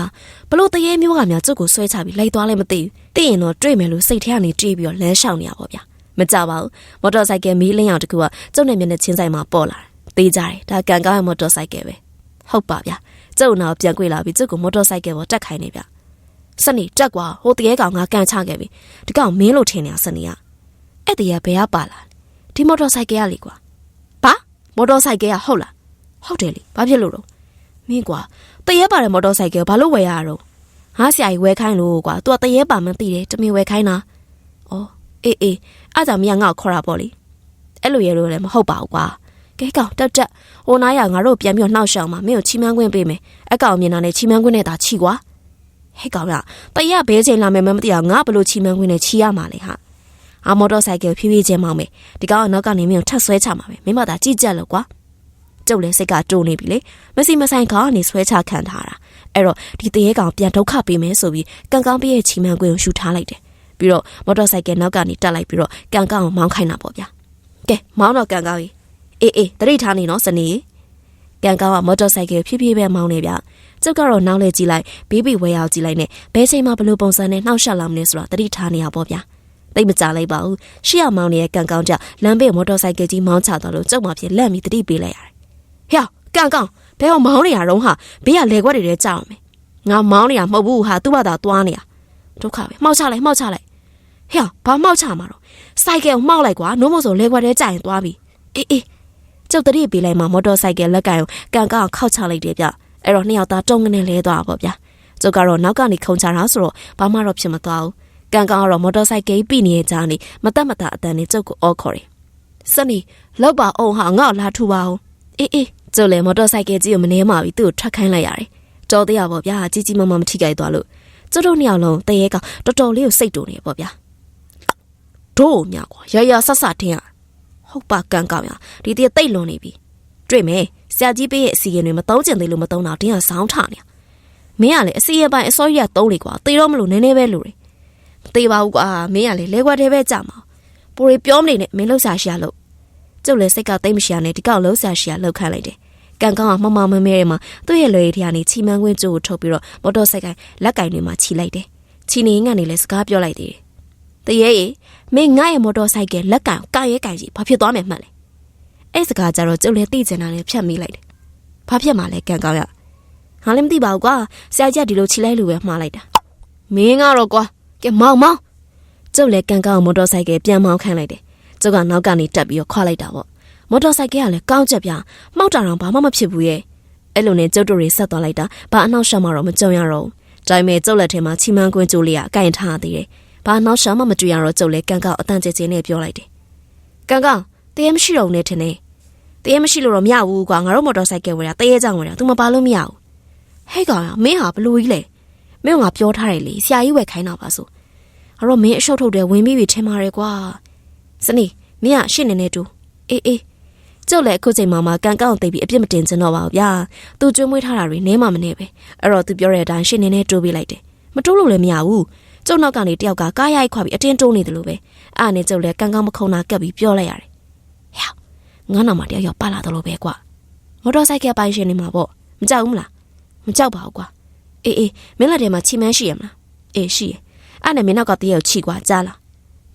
S1: ဘလို့တရေမျိုးကများကျုပ်ကိုဆွဲချပြီးလိုက်သွားလဲမသိဘူးသိရင်တော့တွေ့မယ်လို့စိတ်ထဲကနေတွေးပြီးတော့လမ်းလျှောက်နေရပါဗျာမကြပါဘူးမော်တော်ဆိုင်ကယ်မီးလင်းအောင်တကူကကျုပ်နဲ့မျက်နှာချင်းဆိုင်မှာပေါ်လာတယ်သေးကြတယ်ဒါကန်ကောင်းရဲ့မော်တော်ဆိုင်ကယ်ပဲဟုတ်ပါဗျာကျုပ်နောက်ပြန်ကြွေလာပြီးကျုပ်ကိုမော်တော်ဆိုင်ကယ်ပေါ်တက်ခိုင်းနေဗျစနေတက်ကွာဟိုတရေကောင်ငါကန်ချခဲ့ပြီဒီကောင်မင်းလို့ထင်နေတာစနေကအဲ့တရေဘယ်ကပါလာဒီမော်တော်ဆိုင်ကယ်ကလေကွာဘာ မော်တော်ဆိုင်ကယ်ကဟုတ်လားဟုတ်တယ်လေဘာဖြစ်လို့တော့မင်းကွာတရေပါတဲ့မော်တော်ဆိုင်ကယ်ဘာလို့ဝယ်ရတာတော့ငါဆရာကြီးဝယ်ခိုင်းလို့ကွာ तू ကတရေပါမှန်းသိတယ်တမင်ဝယ်ခိုင်းတာဩအေးအေးအားကြောင့်မင်းကငါ့ကိုခေါ်တာပေါ့လေအဲ့လိုရလို့လည်းမဟုတ်ပါဘူးကွာကဲကောင်တက်တက်ဟိုနားရငါတို့ပြန်ပြီးနှောက်ရှောင်မှာမင်းကိုချီမန်းခွင့်ပေးမယ်အကောင်မြင်တာနဲ့ချီမန်းခွင့်နဲ့သာချီကွာဟဲ့ကောင်ရတရဘဲချိန်လာမယ်မမသိအောင်ငါဘလို့ချီမန်းခွင့်နဲ့ချီရမှာလေဟာ အာမော်တော်ဆိုင်ကယ်ဖြည်းဖြည်းချင်းမောင်းမယ်ဒီကောင်ကနောက်ကနေမင်းကိုထပ်ဆွဲချမှာပဲမင်းမသာကြည့်ကြက်လို့ကွာကျုပ်လည်းစိတ်ကတိုးနေပြီလေမစီမဆိုင်ကောင်ကနေဆွဲချခံထားတာအဲ့တော့ဒီတရေကောင်ပြန်ဒုက္ခပေးမယ်ဆိုပြီးကန်ကောင်းပြည့်ရဲ့ချီမန်းခွင့်ကိုရှူထားလိုက်တယ်ပြီးတော့မော်တော်ဆိုင်ကယ်နောက်ကနေတက်လိုက်ပြီးတော့ကန်ကောင်းကိုမောင်းခိုင်းတာပေါ့ဗျာကဲမောင်းတော့ကန်ကောင်းကြီးအေးအေးတရိထားနေနော်စနေကန်ကောင်းကမော်တော်ဆိုင်ကယ်ဖြည်းဖြည်းပဲမောင်းနေဗျကျုပ်ကတော့နောက်လဲကြည့်လိုက်ဘေးဘီဝဲရောက်ကြည့်လိုက်နဲ့ဘဲချိန်မှာဘလို့ပုံစံနဲ့နှောက်ရှက်လာမလဲဆိုတာတတိထားနေရပေါ့ဗျာ တိတ်မကြလိုက်ပါဘူးရှေ့ရမောင်းနေတဲ့ကန်ကောင်းကြလမ်းဘေးမော်တော်ဆိုင်ကယ်ကြီးမောင်းချသွားလို့ကျုပ်မှဖြစ်လက်ပြီးတတိပေးလိုက်ရတယ်ဟျောကန်ကောင်းဘဲအောင်မောင်းနေရတော့ဟာဘေးကလေခွက်တွေထဲကြောက်မယ်ငါမောင်းနေရမဟုတ်ဘူးဟာသူ့ဘာသာသွားနေရဒုက္ခပဲမှောက်ချလိုက်မှောက်ချလိုက်ဟဲ့ဘာမှောက်ချမှာတော့စိုက်ကယ်ကိုမှောက်လိုက်ကွာနိုးမို့ဆိုလဲခွက်ထဲကြာရင်သွားပြီအေးအေးကျုပ်တတိပေးလိုက်မှမော်တော်ဆိုင်ကယ်လက်ကန်ကိုကန်ကောက်ခောက်ချလိုက်တယ်ဗျအဲ့တော့နှစ်ယောက်သားတုံးကနေလဲသွားပါဗျကျုပ်ကတော့နောက်ကနေခုံချတာဆိုတော့ဘာမှတော့ဖြစ်မသွားဘူး ကန်ကောက်ကတော့မော်တော်ဆိုင်ကယ်ပြီးနေတဲ့ကြားနေမတက်မတာအတန်နဲ့ကျုပ်ကိုအော်ခေါ်တယ်စနီလောက်ပါအောင်ဟာငါ့ကိုလာထူပါအောင်အေးအေးကျုပ်လည်းမော်တော်ဆိုင်ကယ်ကြီးကိုမနှဲမှပြီးသူ့ကိုထွက်ခိုင်းလိုက်ရတယ်ကြောသေးရပါဗျာကြီးကြီးမမမထိကြိုက်သွားလို့ကျုပ်တို့နှစ်ယောက်လုံးတရေကောင်တော်တော်လေးကိုစိတ်တူနေပေါ့ဗျာတို့မြကွာရရဆဆထင်းရဟုတ်ပါကန်ကောက်ရဒီတည်းတိတ်လွန်နေပြီတွေ့မယ်ဆရာကြီးပေးရဲ့အစီအရင်တွေမသုံးကျင်သေးလို့မသုံးတော့တင်းကဆောင်းထနေမင်းကလေအစီအပိုင်းအစောကြီးကသုံးလေကွာသေတော့မလို့နည်းနည်းပဲလို့တယ်မ သေးပါဘူးကွာမင်းကလေလဲခွက်သေးပဲကြာမှာပူရီပြောမနေနဲ့မင်းလှုပ်ရှားရှာလို့ကျုပ်လည်းစိတ်ကတိတ်မရှာနဲ့ဒီကောက်လှုပ်ရှားရှာလှုပ်ခန့်လိုက်တယ်ကန်ကောင်းကမမမမဲရဲမှာသူ့ရဲ့လွယ်ရည်ထကနေချီမန်းခွင်းကျိုးကိုထုတ်ပြီးတော့မော်တော်ဆိုင်ကလက်ကင်တွေမှာချီလိုက်တယ်ချီနေငတ်နေလဲစကားပြောလိုက်သေးတယ်တရေရေမင်းငါ့ရဲ့မော်တော်ဆိုင်ကလက်ကင်ကိုရဲကင်ကြီးဘာဖြစ်သွားမယ်မှတ်လဲအဲ့စကားကြတော့ကျုပ်လည်းသိကျင်တာနဲ့ဖြတ်မိလိုက်တယ်ဘာဖြစ်မှလဲကန်ကောင်းရငါလည်းမသိပါဘူးကွာဆရာကြီးကဒီလိုချီလိုက်လို့ပဲမှားလိုက်တာမင်းကတော့ကွာ ကဲမောင်မောင်ကျုပ်လည်းကန်ကောင်းမော်တော်ဆိုင်ကပြန်မောင်းခိုင်းလိုက်တယ်ကျုပ်ကနောက်ကနေတက်ပြီးတော့ခွာလိုက်တာပေါ့မော်တော်ဆိုင်ကကလည်းကောင်းချက်ပြမှောက်တာတော့ဘာမှမဖြစ်ဘူးရဲ့အဲ့လိုနဲ့ကျုပ်တို့တွေဆက်သွားလိုက်တာဘာအနောက်ရှောင်မှတော့မကြုံရတော့ဘူးဒါပေမဲ့ကျုပ်လက်ထဲမှာချီမန်းကွင်းကြိုးလေးကအကင်ထားသေးတယ်ဘာအနောက်ရှောင်မှမတွေ့ရတော့ကျုပ်လည်းကန်ကောက်အတန်ကျကျနဲ့ပြောလိုက်တယ်ကန်ကောက်တရေမရှိတော့ဘူးနဲ့ထင်တယ်တရေမရှိလို့တော့မရဘူးကွာငါတို့မော်တော်ဆိုင်ကဝယ်တာတရေကြောင့်ဝယ်တာ तू မပါလို့မရဘူးဟဲ့ကောင်မင်းဟာဘလို့ကြီးလဲ မင်းကပြောထားတယ်လေဆရာကြီးဝယ်ခိုင်းတာပါဆိုအဲ့တော့မင်းအရှုပ်ထုတ်တယ်ဝင်ပြီးပြီထင်ပါတယ်ကွာစနေမင်းကရှင့်နေနေတူအေးအေးကျုပ်လည်းအခုချိန်မှာမှကန်ကောက်သိပြီးအပြစ်မတင်ချင်တော့ပါဘူးဗျာသူကျွေးမွေးထားတာတွေနဲမှမနေပဲအဲ့တော့သူပြောတဲ့အတိုင်းရှင်းနေနေတိုးပေးလိုက်တယ်မတိုးလို့လည်းမရဘူးကျုပ်နောက်ကနေတယောက်ကကားရိုက်ခွာပြီးအတင်းတိုးနေတယ်လို့ပဲအဲ့နဲ့ကျုပ်လည်းကန်ကောက်မခုံတာကပ်ပြီးပြောလိုက်ရတယ်ဟဲ့ငါနောက်မှာတယောက်ယောက်ပါလာတယ်လို့ပဲကွာမော်တော်ဆိုင်ကယ်ပိုင်ရှင်နေမှာပေါ့မကြောက်ဘူးမလားမကြောက်ပါဘူးကွာ အေးအေးမင်းလက်ထဲမှာချီမန်းရှိရမလားအေးရှိရအဲ့နဲ့မင်းနောက်ကတယောက်ချီကွာကြားလား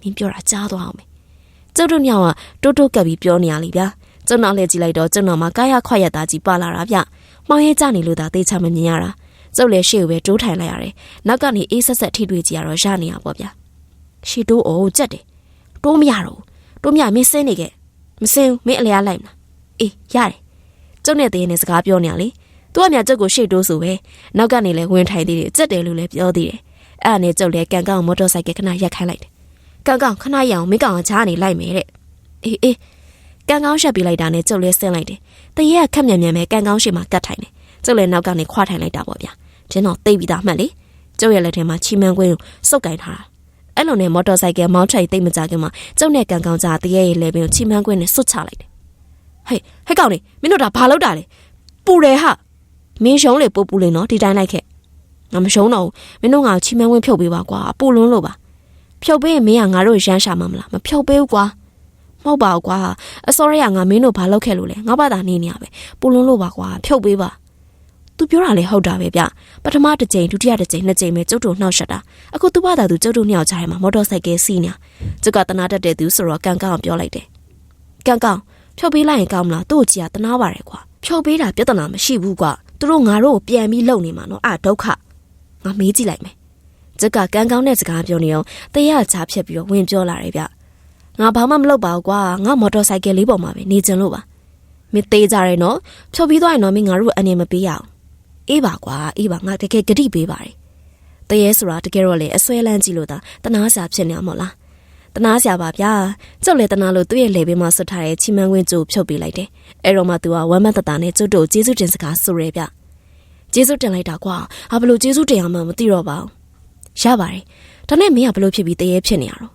S1: မင်းပြောတာကြားသွားအောင်မေကျုပ်တို့ညောင်ကတိုးတိုးကပ်ပြီးပြောနေရလိဗျာကျုံနောက်လဲကြည့်လိုက်တော့ကျုံနောက်မှာကာယခွက်ရတာကြီးပါလာတာဗျမောင်ရဲကြနေလို့သာသေချာမမြင်ရတာကျုပ်လည်းရှေ့ကိုပဲတိုးထိုင်လိုက်ရတယ်နောက်ကနေအေးဆက်ဆက်ထိတွေ့ကြည့်ရတော့ရနေရပေါ့ဗျရှေ့တိုးအိုးကြက်တယ်တိုးမရတော့တိုးမရမင်းစင်းနေခဲ့မစင်းမင်းအလျားလိုက်မလားအေးရတယ်ကျုံနဲ့တည်းနဲ့စကားပြောနေရလေ သူကမြကျုပ်ကိုရှေ့တိုးဆိုပဲနောက်ကနေလည်းဝင်ထိုင်သေးတယ်ကြက်တယ်လို့လည်းပြောသေးတယ်အဲ့ဒါနဲ့ကျုပ်လည်းကန်ကောင်မော်တော်ဆိုင်ကခဏရက်ခိုင်းလိုက်တယ်ကန်ကောင်ခဏရအောင်မင်းကောင်ကချားနေလိုက်မယ်တဲ့အေးအေးကန်ကောင်းရှက်ပေးလိုက်တာနဲ့ကျုပ်လည်းဆင်းလိုက်တယ်။တရေကခက်မြန်မြန်ပဲကန်ကောင်းရှိမှကတ်ထိုင်တယ်။ကျုပ်လည်းနောက်ကနေခွာထိုင်လိုက်တာပေါ့ဗျာ။ကျင်းတော့သိပ်ပြီးသားမှတ်လေ။ကျုပ်ရဲ့လက်ထဲမှာချီမန်းကွင်းကိုစုပ်ကင်ထားတာ။အဲ့လိုနဲ့မော်တော်ဆိုင်ကယ်မောင်းချိုက်သိပ်မကြခင်မှာကျုပ်နဲ့ကန်ကောင်းကြားတရေရဲ့လေပင်ကိုချီမန်းကွင်းနဲ့ဆွတ်ချလိုက်တယ်။ဟေးဟဲ့ကောင်လေးမင်းတို့ဒါဘာလုပ်တာလဲ။ပူတယ်ဟာ။ မင်းရှုံးလေပူပူလေးနော်ဒီတိုင်းလိုက်ခဲ့။ငါမရှုံးတော့ဘူးမင်းတို့ငါ့ကိုချီမန်းကွင်းဖြုတ်ပေးပါကွာ။ပူလွန်းလို့ပါ။ဖြုတ်ပေးရင်မင်းကငါတို့ရမ်းရှာမှာမလားမဖြုတ်ပေးဘူးကွာ။မဟုတ်ပါဘူးကွာအစောရရငါမင်းတို့ဘာလုပ်ခဲ့လို့လဲငါဘာသာနေနေရပဲပူလုံးလို့ပါကွာဖြုတ်ပေးပါသူပြောတာလေဟုတ်တာပဲဗျပထမတစ်ကြိမ်ဒုတိယတစ်ကြိမ်နှစ်ကြိမ်ပဲကျုပ်တို့နှောက်ရှက်တာအခုသူ့ဘာသာသူကျုပ်တို့နှစ်ယောက်ကြားထဲမှာမော်တော်ဆိုင်ကယ်စီးနေတာကျုပ်ကတနာတတ်တဲ့သူဆိုတော့ကန်ကောင်ပြောလိုက်တယ်ကန်ကောင်ဖြုတ်ပေးလိုက်ရင်ကောင်းမလားသူ့ကြီးကတနာပါတယ်ကွာဖြုတ်ပေးတာပြဿနာမရှိဘူးကွာ သူတို့ငါတို့ကိုပြန်ပြီးလုံနေမှာနော်အာဒုက္ခငါမေးကြည့်လိုက်မယ်ကျုပ်ကကန်ကောင်နဲ့စကားပြောနေအောင်တရချာဖြတ်ပြီးတော့ဝင်ပြောလာတယ်ဗျငါဘာမှမလုပ်ပါဘူးကွာငါမော်တော်ဆိုင်ကယ်လေးပေါ်မှာပဲနေကျင်လို့ပါမင်းသေးကြရဲနော်ဖြုတ်ပြီးသွားရင်တော့မင်းငါတို့အနေမပေးရအောင်အေးပါကွာအေးပါငါတကယ်ဂတိပေးပါတယ်တရေဆိုတာတကယ်တော့လေအစွဲလန်းကြည့်လို့သာတနာစရာဖြစ်နေမှာလား တနာစရာပါဗျာကျုပ်လေတနာလို့သူ့ရဲ့လေဘေးမှာဆွတ်ထားတဲ့ချီမန်းဝင်းကျိုးဖြုတ်ပေးလိုက်တယ်အဲ့တော့မှသူကဝမ်းမတတနဲ့ကျုပ်တို့ကျေးဇူးတင်စကားဆိုရဲဗျကျေးဇူးတင်လိုက်တာကွာဘာဘလို့ကျေးဇူးတင်ရမှမသိတော့ပါဘူးရပါတယ်ဒါနဲ့မင်းကဘလို့ဖြစ်ပြီးတရေဖြစ်နေရတော့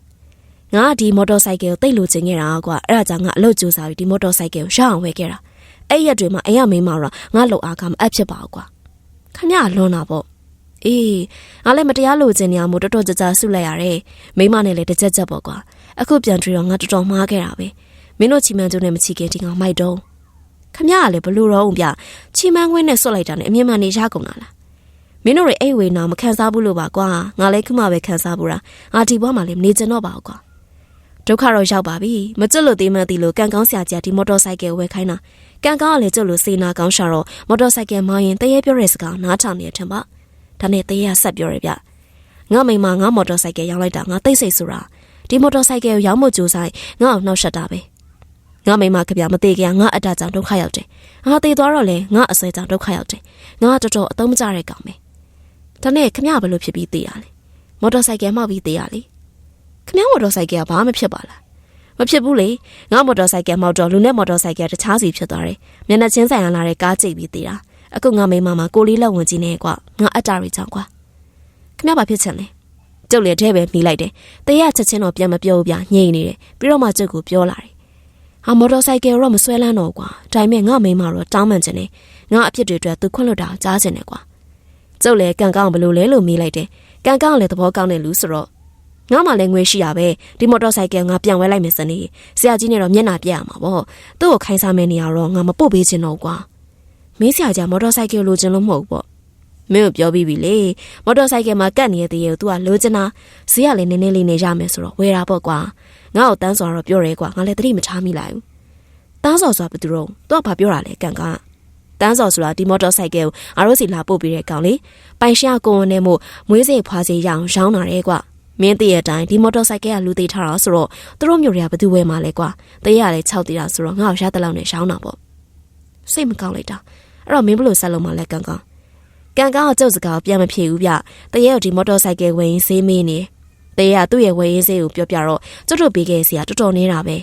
S1: ငါဒီမော်တော်ဆိုင်ကယ်ကိုတိတ်လို့ကျင်ခဲ့တာကွာအဲ့ဒါကြောင့်ငါအလုပ်ကြိုးစားပြီးဒီမော်တော်ဆိုင်ကယ်ကိုရအောင်ဝယ်ခဲ့တာအဲ့ရက်တွေမှာအိမ်ရမင်းမတော့ငါလှုပ်အားကမအပ်ဖြစ်ပါဘူးကွာခမရလွန်တာပေါ့ အေးငါလည်းမတရားလို့ကျင်နေရမို့တော်တော်ကြကြဆုလိုက်ရတယ်မိမနဲ့လည်းတစ်ချက်ချက်ပေါ့ကွာအခုပြန်တွေ့တော့ငါတော်တော်မှားခဲ့တာပဲမင်းတို့ချီမန်းကျုံနဲ့မချီခင်ဒီငါမိုက်တော့ခမရကလည်းဘလို့တော့ဗျချီမန်းခွင်းနဲ့ဆွတ်လိုက်တာနဲ့အမြင်မှန်နေရကုန်တာလားမင်းတို့ရဲ့အိတ်ဝေနာမခံစားဘူးလို့ပါကွာငါလည်းခုမှပဲခံစားဘူးတာငါဒီဘွားမှလည်းမနေချင်တော့ပါဘူးကွာဒုက္ခတော့ရောက်ပါပြီမကျွတ်လို့သေးမှန်းသိလို့ကန်ကောင်းဆရာကြီးဒီမော်တော်ဆိုင်ကယ်ဝယ်ခိုင်းတာကန်ကောင်းကလည်းကျွတ်လို့စေနာကောင်းရှာတော့မော်တော်ဆိုင်ကယ်မောင်းရင်တရေပြောတဲ့စကားနားထောင်နေထင်ပါ ဒါနဲ့တရေကဆက်ပြောရပြငါမိမငါမော်တော်ဆိုင်ကယ်ရောက်လိုက်တာငါသိစိတ်ဆိုတာဒီမော်တော်ဆိုင်ကယ်ကိုရောက်မကြိုးဆိုင်ငါ့အောင်နှောက်ရှက်တာပဲငါမိမကပြမသေးကြငါအတ္တကြောင့်ဒုက္ခရောက်တယ်ငါသေးသွားတော့လေငါအဆွဲကြောင့်ဒုက္ခရောက်တယ်ငါတော်တော်အသုံးမကျတဲ့ကောင်ပဲဒါနဲ့ခမရဘလို့ဖြစ်ပြီးသေးရလဲမော်တော်ဆိုင်ကယ်မှောက်ပြီးသေးရလေခမ ्या မော်တော်ဆိုင်ကယ်ကဘာမှမဖြစ်ပါလားမဖြစ်ဘူးလေငါမော်တော်ဆိုင်ကယ်မောက်တော့လူနဲ့မော်တော်ဆိုင်ကယ်တခြားစီဖြစ်သွားတယ်မျက်နှာချင်းဆိုင်ရလာတဲ့ကားကြိတ်ပြီးသေးတာ အခုငါမိမမှာကိုလေးလက်ဝင်ကြီးနေကွာငါအတ္တရီကြောင့်ကွာခမ ्या ဘာဖြစ်ချင်လဲကျုပ်လည်းတဲ့ပဲမိလိုက်တယ်တရချက်ချင်းတော့ပြန်မပြောဘူးဗျညိနေတယ်ပြီးတော့မှကျုပ်ကိုပြောလာတယ်ဟာမော်တော်ဆိုင်ကယ်တော့မဆွဲလန်းတော့ကွာဒါပေမဲ့ငါမိမတော့တောင်းပန်ချင်တယ်ငါအဖြစ်တွေအတွက်သူခွင့်လွတ်တာကြားချင်တယ်ကွာကျုပ်လည်းကန်ကောင်းဘလို့လဲလို့မေးလိုက်တယ်ကန်ကောင်းလည်းသဘောကောင်းတဲ့လူဆိုတော့ငါမှလည်းငွေရှိရပဲဒီမော်တော်ဆိုင်ကယ်ငါပြန်ဝဲလိုက်မယ်စနေဆရာကြီးနဲ့တော့မျက်နှာပြရမှာပေါ့သူ့ကိုခိုင်းစားမယ့်နေရာတော့ငါမပို့ပေးချင်တော့ကွာ မင်းဆရာကြီးမော်တော်ဆိုင်ကယ်လိုချင်လို့မဟုတ်ဘူးပေါ့မင်းကိုပြောပြီးပြီလေမော်တော်ဆိုင်ကယ်မှာကတ်နေတဲ့တည်းကို तू ကလိုချင်တာဈေးကလည်းနည်းနည်းလေးနေရမယ်ဆိုတော့ဝယ်တာပေါ့ကွာငါ့ကိုတန်းစွာတော့ပြောရဲကွာငါလည်းတတိမချမိလိုက်ဘူးတန်းစွာဆိုတာဘယ်သူတော့ तू ကဘာပြောတာလဲကန်ကတန်းစော်ဆိုတာဒီမော်တော်ဆိုင်ကယ်ကိုအားလို့စီလာပို့ပေးတဲ့ကောင်လေပိုင်ရှာကိုဝန်နဲ့မို့မွေးစိတ်ဖွာစီရအောင်ရောင်းတာတဲ့ကွာမင်းတည့်ရဲ့အတိုင်းဒီမော်တော်ဆိုင်ကယ်ကလူသေးထားတာဆိုတော့သူတို့မျိုးတွေကဘယ်သူဝဲမှာလဲကွာတည့်ရလည်း6တည်တာဆိုတော့ငါ့ကိုရတဲ့လောက်နဲ့ရှောင်းတာပေါ့စိတ်မကောင်းလိုက်တာ အဲ့တော့မင်းဘလို့ဆက်လုံးမလဲကန်ကန်ကန်ကန်ကကျုပ်စကားပြန်မဖြေဘူးဗျတည့်ရဲ့ဒီမော်တော်ဆိုင်ကယ်ဝယ်ရင်ဆေးမေးနေတည့်ရသူ့ရဲ့ဝယ်ရင်ဆေးကိုပြောပြတော့ကျွတ်တို့ပေးခဲ့စီကတော်တော်နေတာပဲ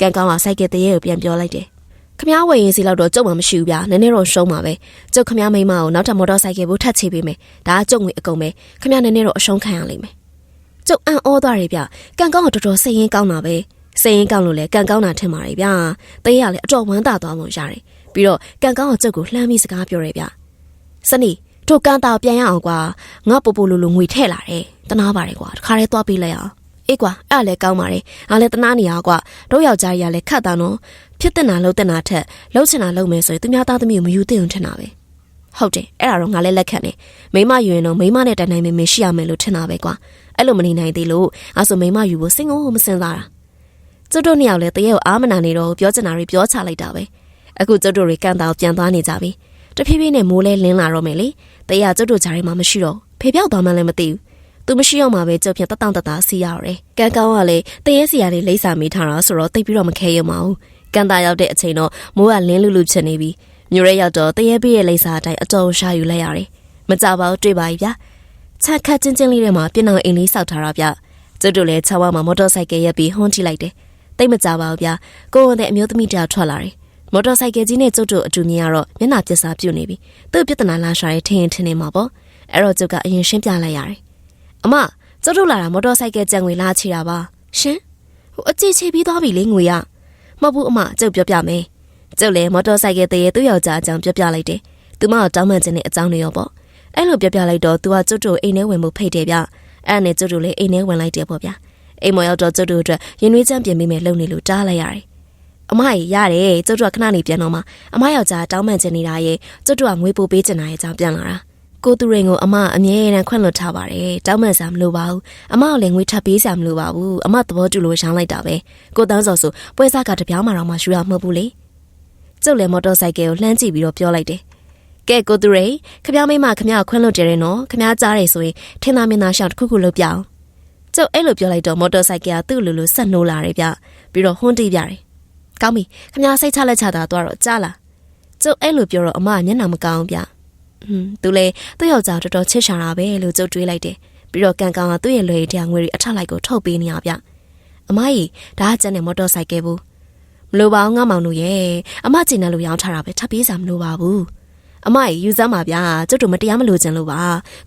S1: ကန်ကန်ကဆိုင်ကယ်တည့်ရဲ့ကိုပြန်ပြောလိုက်တယ်ခမားဝယ်ရင်စီလောက်တော့ကျုပ်မှမရှိဘူးဗျာနည်းနည်းတော့ရှုံးပါပဲကျုပ်ခမားမိမကိုနောက်ထပ်မော်တော်ဆိုင်ကယ်ဘူးထပ်ချေပေးမယ်ဒါကကျုပ်ငွေအကုန်ပဲခမားနည်းနည်းတော့အရှုံးခံရလိမ့်မယ်ကျုပ်အံ့ဩသွားတယ်ဗျကန်ကောင်းကတော်တော်စိတ်ရင်းကောင်းတာပဲစိတ်ရင်းကောင်းလို့လဲကံကောင်းတာထင်ပါတယ်ဗျာတရေကလည်းအတော်ဝမ်းသာသွားမှရတယ် ပြီးတော့ကံကောင်းအောင်ကျုပ်ကိုလှမ်းပြီးစကားပြောရဲဗျစနီတို့ကန်တာပြန်ရအောင်ကွာငါပူပူလူလူငွေထည့်လာတယ်တနာပါတယ်ကွာတခါတည်းသွားပေးလိုက်အောင်အေးကွာအဲ့ဒါလည်းကောင်းပါတယ်ငါလည်းတနာနေရကွာတို့ယောက်ျားကြီးကလည်းခတ်တာနော်ဖြစ်တဲ့နာလှုပ်တဲ့နာထက်လှုပ်ချင်တာလှုပ်မယ်ဆိုရင်သူများသားသမီးကိုမယူသင့်အောင်ထင်တာပဲဟုတ်တယ်အဲ့ဒါတော့ငါလည်းလက်ခံတယ်မိမယူရင်တော့မိမနဲ့တိုင်တိုင်မင်းမင်းရှိရမယ်လို့ထင်တာပဲကွာအဲ့လိုမနေနိုင်သေးလို့အဲ့ဆိုမိမယူဖို့စင်ကုန်မစင်စားတာကျွတ်တို့နှစ်ယောက်လည်းတရေကိုအားမနာနေတော့ပြောချင်တာတွေပြောချလိုက်တာပဲ အခုကျွတ်တို့တွေကန်တာကိုပြန်သွားနေကြပြီတဖြည်းဖြည်းနဲ့မိုးလဲလင်းလာတော့မယ်လေတရေကျွတ်တို့ဂျားထဲမှာမရှိတော့ဖေပြောက်သွားမှလည်းမသိဘူးသူမရှိတော့မှပဲကျုပ်ဖြင့်တတောင့်တတစီရရတယ်။ကန်ကောင်းကလည်းတရေစီရလေးလိမ့်စာမိထားတာဆိုတော့တိတ်ပြီးတော့မခဲရမအောင်။ကန်တာရောက်တဲ့အချိန်တော့မိုးကလင်းလူလူဖြစ်နေပြီ။မြို့ရဲရောက်တော့တရေပေးရဲ့လိမ့်စာအတိုင်းအတော်ရှာယူလိုက်ရတယ်။မကြပါဘူးတွေ့ပါပြီဗျာ။ချက်ခတ်ချင်းချင်းလေးထဲမှာပြင်းအောင်အိမ်လေးစောက်ထားတာဗျ။ကျုပ်တို့လည်းခြေဝါမှာမော်တော်ဆိုင်ကယ်ရပ်ပြီးဟွန်းထိလိုက်တယ်။တိတ်မကြပါဘူးဗျာ။ကိုယ်ဝန်တဲ့အမျိုးသမီးတယောက်ထွက်လာတယ်။ မော်တော်ဆိုင်ကယ်ကြီးနဲ့ကျုပ်တို့အတူမြင်ရတော့မျက်နှာပြက်စာပြုတ်နေပြီ။သူ့ပြဿနာလာရှာရဲထင်ရင်ထင်နေမှာပေါ့။အဲ့တော့ကျုပ်ကအရင်ရှင်းပြလိုက်ရတယ်။အမကျုပ်တို့လာတာမော်တော်ဆိုင်ကယ်ကြံငွေလာချီတာပါရှင်ဟိုအကြည့်ချေပြီးသွားပြီလေငွေရမဟုတ်ဘူးအမကျုပ်ပြောပြမယ်ကျုပ်လည်းမော်တော်ဆိုင်ကယ်တည်းရဲ့သူ့ယောက်ျားအကြောင်းပြောပြလိုက်တယ်သူမတော့တောင်းပန်ခြင်းနဲ့အကြောင်းတွေရောပေါ့အဲ့လိုပြောပြလိုက်တော့သူကကျုပ်တို့အိမ်ထဲဝင်မှုဖိတ်တယ်ဗျအဲ့နဲ့ကျုပ်တို့လည်းအိမ်ထဲဝင်လိုက်တယ်ပေါ့ဗျအိမ်မော်ရောက်တော့ကျုပ်တို့အတွက်ရင်နှွေးချမ်းပြင်ပေးမယ်လုပ်နေလို့တားလိုက်ရတယ် အမကြီးရတယ်ကျုပ်တို့ကခဏနေပြန်တော့မှအမယောက်ျားတောင်းပန်ခြင်းနေတာရဲ့ကျုပ်တို့ကငွေပို့ပေးခြင်းတာရဲ့အကြောင်းပြန်လာတာကိုသူရင်ကိုအမအမြဲတမ်းခွင့်လွှတ်ထားပါတယ်တောင်းပန်စာမလိုပါဘူးအမကလည်းငွေထပ်ပေးစာမလိုပါဘူးအမသဘောတူလို့ရောင်းလိုက်တာပဲကိုတန်းစော်ဆိုပွဲစားကတပြားမှတော့မှယူရမဟုတ်ဘူးလေကျုပ်လည်းမော်တော်ဆိုင်ကယ်ကိုလှမ်းကြည့်ပြီးတော့ပြောလိုက်တယ်ကဲကိုသူရိခပြားမိမခမရခွင့်လွှတ်ကြတယ်နော်ခမရကြားတယ်ဆိုရင်ထင်သာမြင်သာရှောင်းတစ်ခုခုလုပ်ပြအောင်ကျုပ်အဲ့လိုပြောလိုက်တော့မော်တော်ဆိုင်ကယ်ကသူ့လိုလိုဆက်နှိုးလာတယ်ဗျပြီးတော့ဟွန်းတီးပြတယ် ကောင်းပြီခမရစိတ်ချလက်ချတာတော့ကြားလာကျုပ်အဲ့လိုပြောတော့အမမျက်နှာမကောင်းဗျဟွန်းသူလဲသူ့ယောက်ျားတော်တော်ချစ်ရှာတာပဲလို့ကျုပ်တွေးလိုက်တယ်ပြီးတော့ကန်ကောင်ကသူ့ရဲ့လွယ်တရားငွေတွေအထက်လိုက်ကိုထုတ်ပေးနေရဗျအမကြီးဒါကကျန်တဲ့မော်တော်ဆိုင်ကယ်ဘူးမလိုပါဘူးငါမောင်တို့ရဲ့အမကျင်တယ်လို့ရောင်းထားတာပဲထပ်ပြေးစာမလိုပါဘူးအမကြီးယူစမ်းပါဗျာကျုပ်တို့မတရားမလို့ကျင်လို့ပါ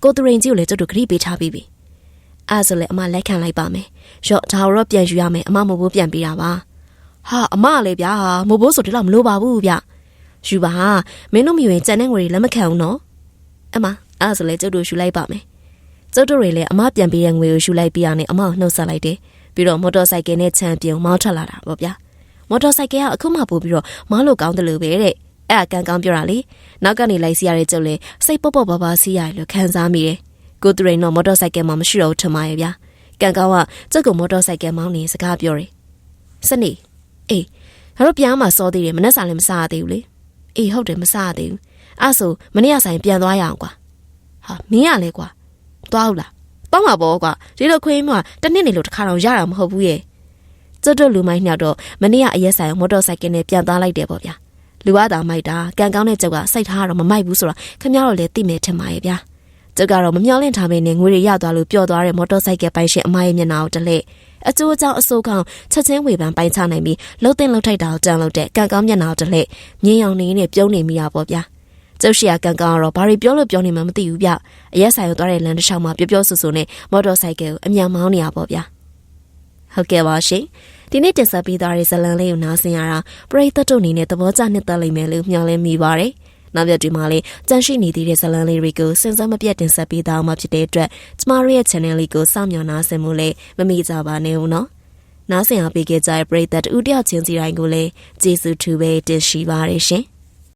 S1: ကိုသူရင်ကြီးကိုလည်းကျုပ်တို့ခရီးပေးထားပြီးပြီအဲ့ဆိုလေအမလက်ခံလိုက်ပါမယ်ရော့ဒါတော့ပြန်ယူရမယ်အမမဘိုးပြန်ပေးတာပါ ဟာအမလည်းဗျာမဘိုးဆိုဒီလောက်မလိုပါဘူးဗျယူပါမင်းတို့မျိုးရင်ကြံတဲ့ငွေတွေလက်မခံဘူးနော်အမအဲ့ဆိုလေကျုပ်တို့ယူလိုက်ပါမယ်ကျုပ်တို့တွေလည်းအမပြန်ပေးတဲ့ငွေကိုယူလိုက်ပြီးရနဲ့အမကိုနှုတ်ဆက်လိုက်တယ်ပြီးတော့မော်တော်ဆိုင်ကယ်နဲ့ချန်ပီယံမောင်းထွက်လာတာပေါ့ဗျာမော်တော်ဆိုင်ကယ်ကအခုမှပို့ပြီးတော့မောင်းလို့ကောင်းတယ်လို့ပဲတဲ့အဲ့အကန်ကောင်းပြောတာလေနောက်ကနေလိုက်စီရတဲ့ကျုပ်လေစိတ်ပုတ်ပုတ်ပါပါစီးရတယ်လို့ခံစားမိတယ်ကိုသူရိန်တော့မော်တော်ဆိုင်ကယ်မှာမရှိတော့ဘူးထင်ပါရဲ့ဗျာကန်ကောင်းကကျုပ်ကမော်တော်ဆိုင်ကယ်မောင်းနေစကားပြောတယ်စနေ အေးငါတို့ပြန်မှစောသေးတယ်မနှက်စာလည်းမစားရသေးဘူးလေအေးဟုတ်တယ်မစားရသေးဘူးအဲ့ဆိုမနေ့ကဆိုင်ပြန်သွားရအောင်ကွာဟာမင်းရလဲကွာသွားဟုတ်လားတော့မှာပေါ့ကွာဒီလိုခွေးမကတနစ်နေလို့တခါတော့ရတာမဟုတ်ဘူးရဲ့ကျွတ်တို့လူမိုင်းနှစ်တော့မနေ့ကအရက်ဆိုင်မော်တော်ဆိုင်ကယ်နဲ့ပြန်သွားလိုက်တယ်ပေါ့ဗျာလူဝတာမိုက်တာကံကောင်းတဲ့ကြောက်ကစိတ်ထားတော့မမိုက်ဘူးဆိုတော့ခင်ဗျားတို့လည်းသိမယ်ထင်ပါရဲ့ဗျာကျုပ်ကတော့မမျောလင့်ထားမင်းနဲ့ငွေတွေရသွားလို့ပျော့သွားတဲ့မော်တော်ဆိုင်ကယ်ပိုင်ရှင်အမရဲ့မျက်နှာကိုတလဲ အကျိုးအကြောင်းအဆိုးကောင်းချက်ချင်းဝေဖန်ပိုင်ချနိုင်ပြီးလှုပ်တင်လှုပ်ထိုက်တာကိုတန်လို့တဲ့ကံကောင်းမျက်နှာကိုတလဲမြင်းရောင်နေနဲ့ပြုံးနေမိတာပေါ့ဗျာကျုပ်ရှိရကံကောင်းကတော့ဘာတွေပြောလို့ပြောနေမှမသိဘူးဗျအရက်ဆိုင်ကိုသွားတဲ့လမ်းတစ်လျှောက်မှာပျော်ပျော်ဆူဆူနဲ့မော်တော်ဆိုင်ကယ်ကိုအမြန်မောင်းနေရပေါ့ဗျာဟုတ်ကဲ့ပါရှင်ဒီနေ့တင်ဆက်ပေးသွားတဲ့ဇလံလေးကိုနားဆင်ရတာပရိသတ်တို့အနေနဲ့သဘောကျနှစ်သက်လိမ့်မယ်လို့မျှော်လင့်မိပါတယ် နောက်ပြဒီမှာလေးကြန့်ရှိနေသေးတဲ့ဇလံလေးတွေကိုစဉ်းစားမပြတ်တင်ဆက်ပေးသွားမှာဖြစ်တဲ့အတွက်ကျမတို့ရဲ့ channel လေးကိုစောင့်မျှော်နားဆင်မှုလေးမမိကြပါနဲ့ဦးနော်နားဆင်အားပေးခဲ့ကြတဲ့ပရိသတ်ဦးတယောက်ချင်းစီတိုင်းကိုလည်းကျေးဇူးထူးပဲတင်ရှိပါရရှင်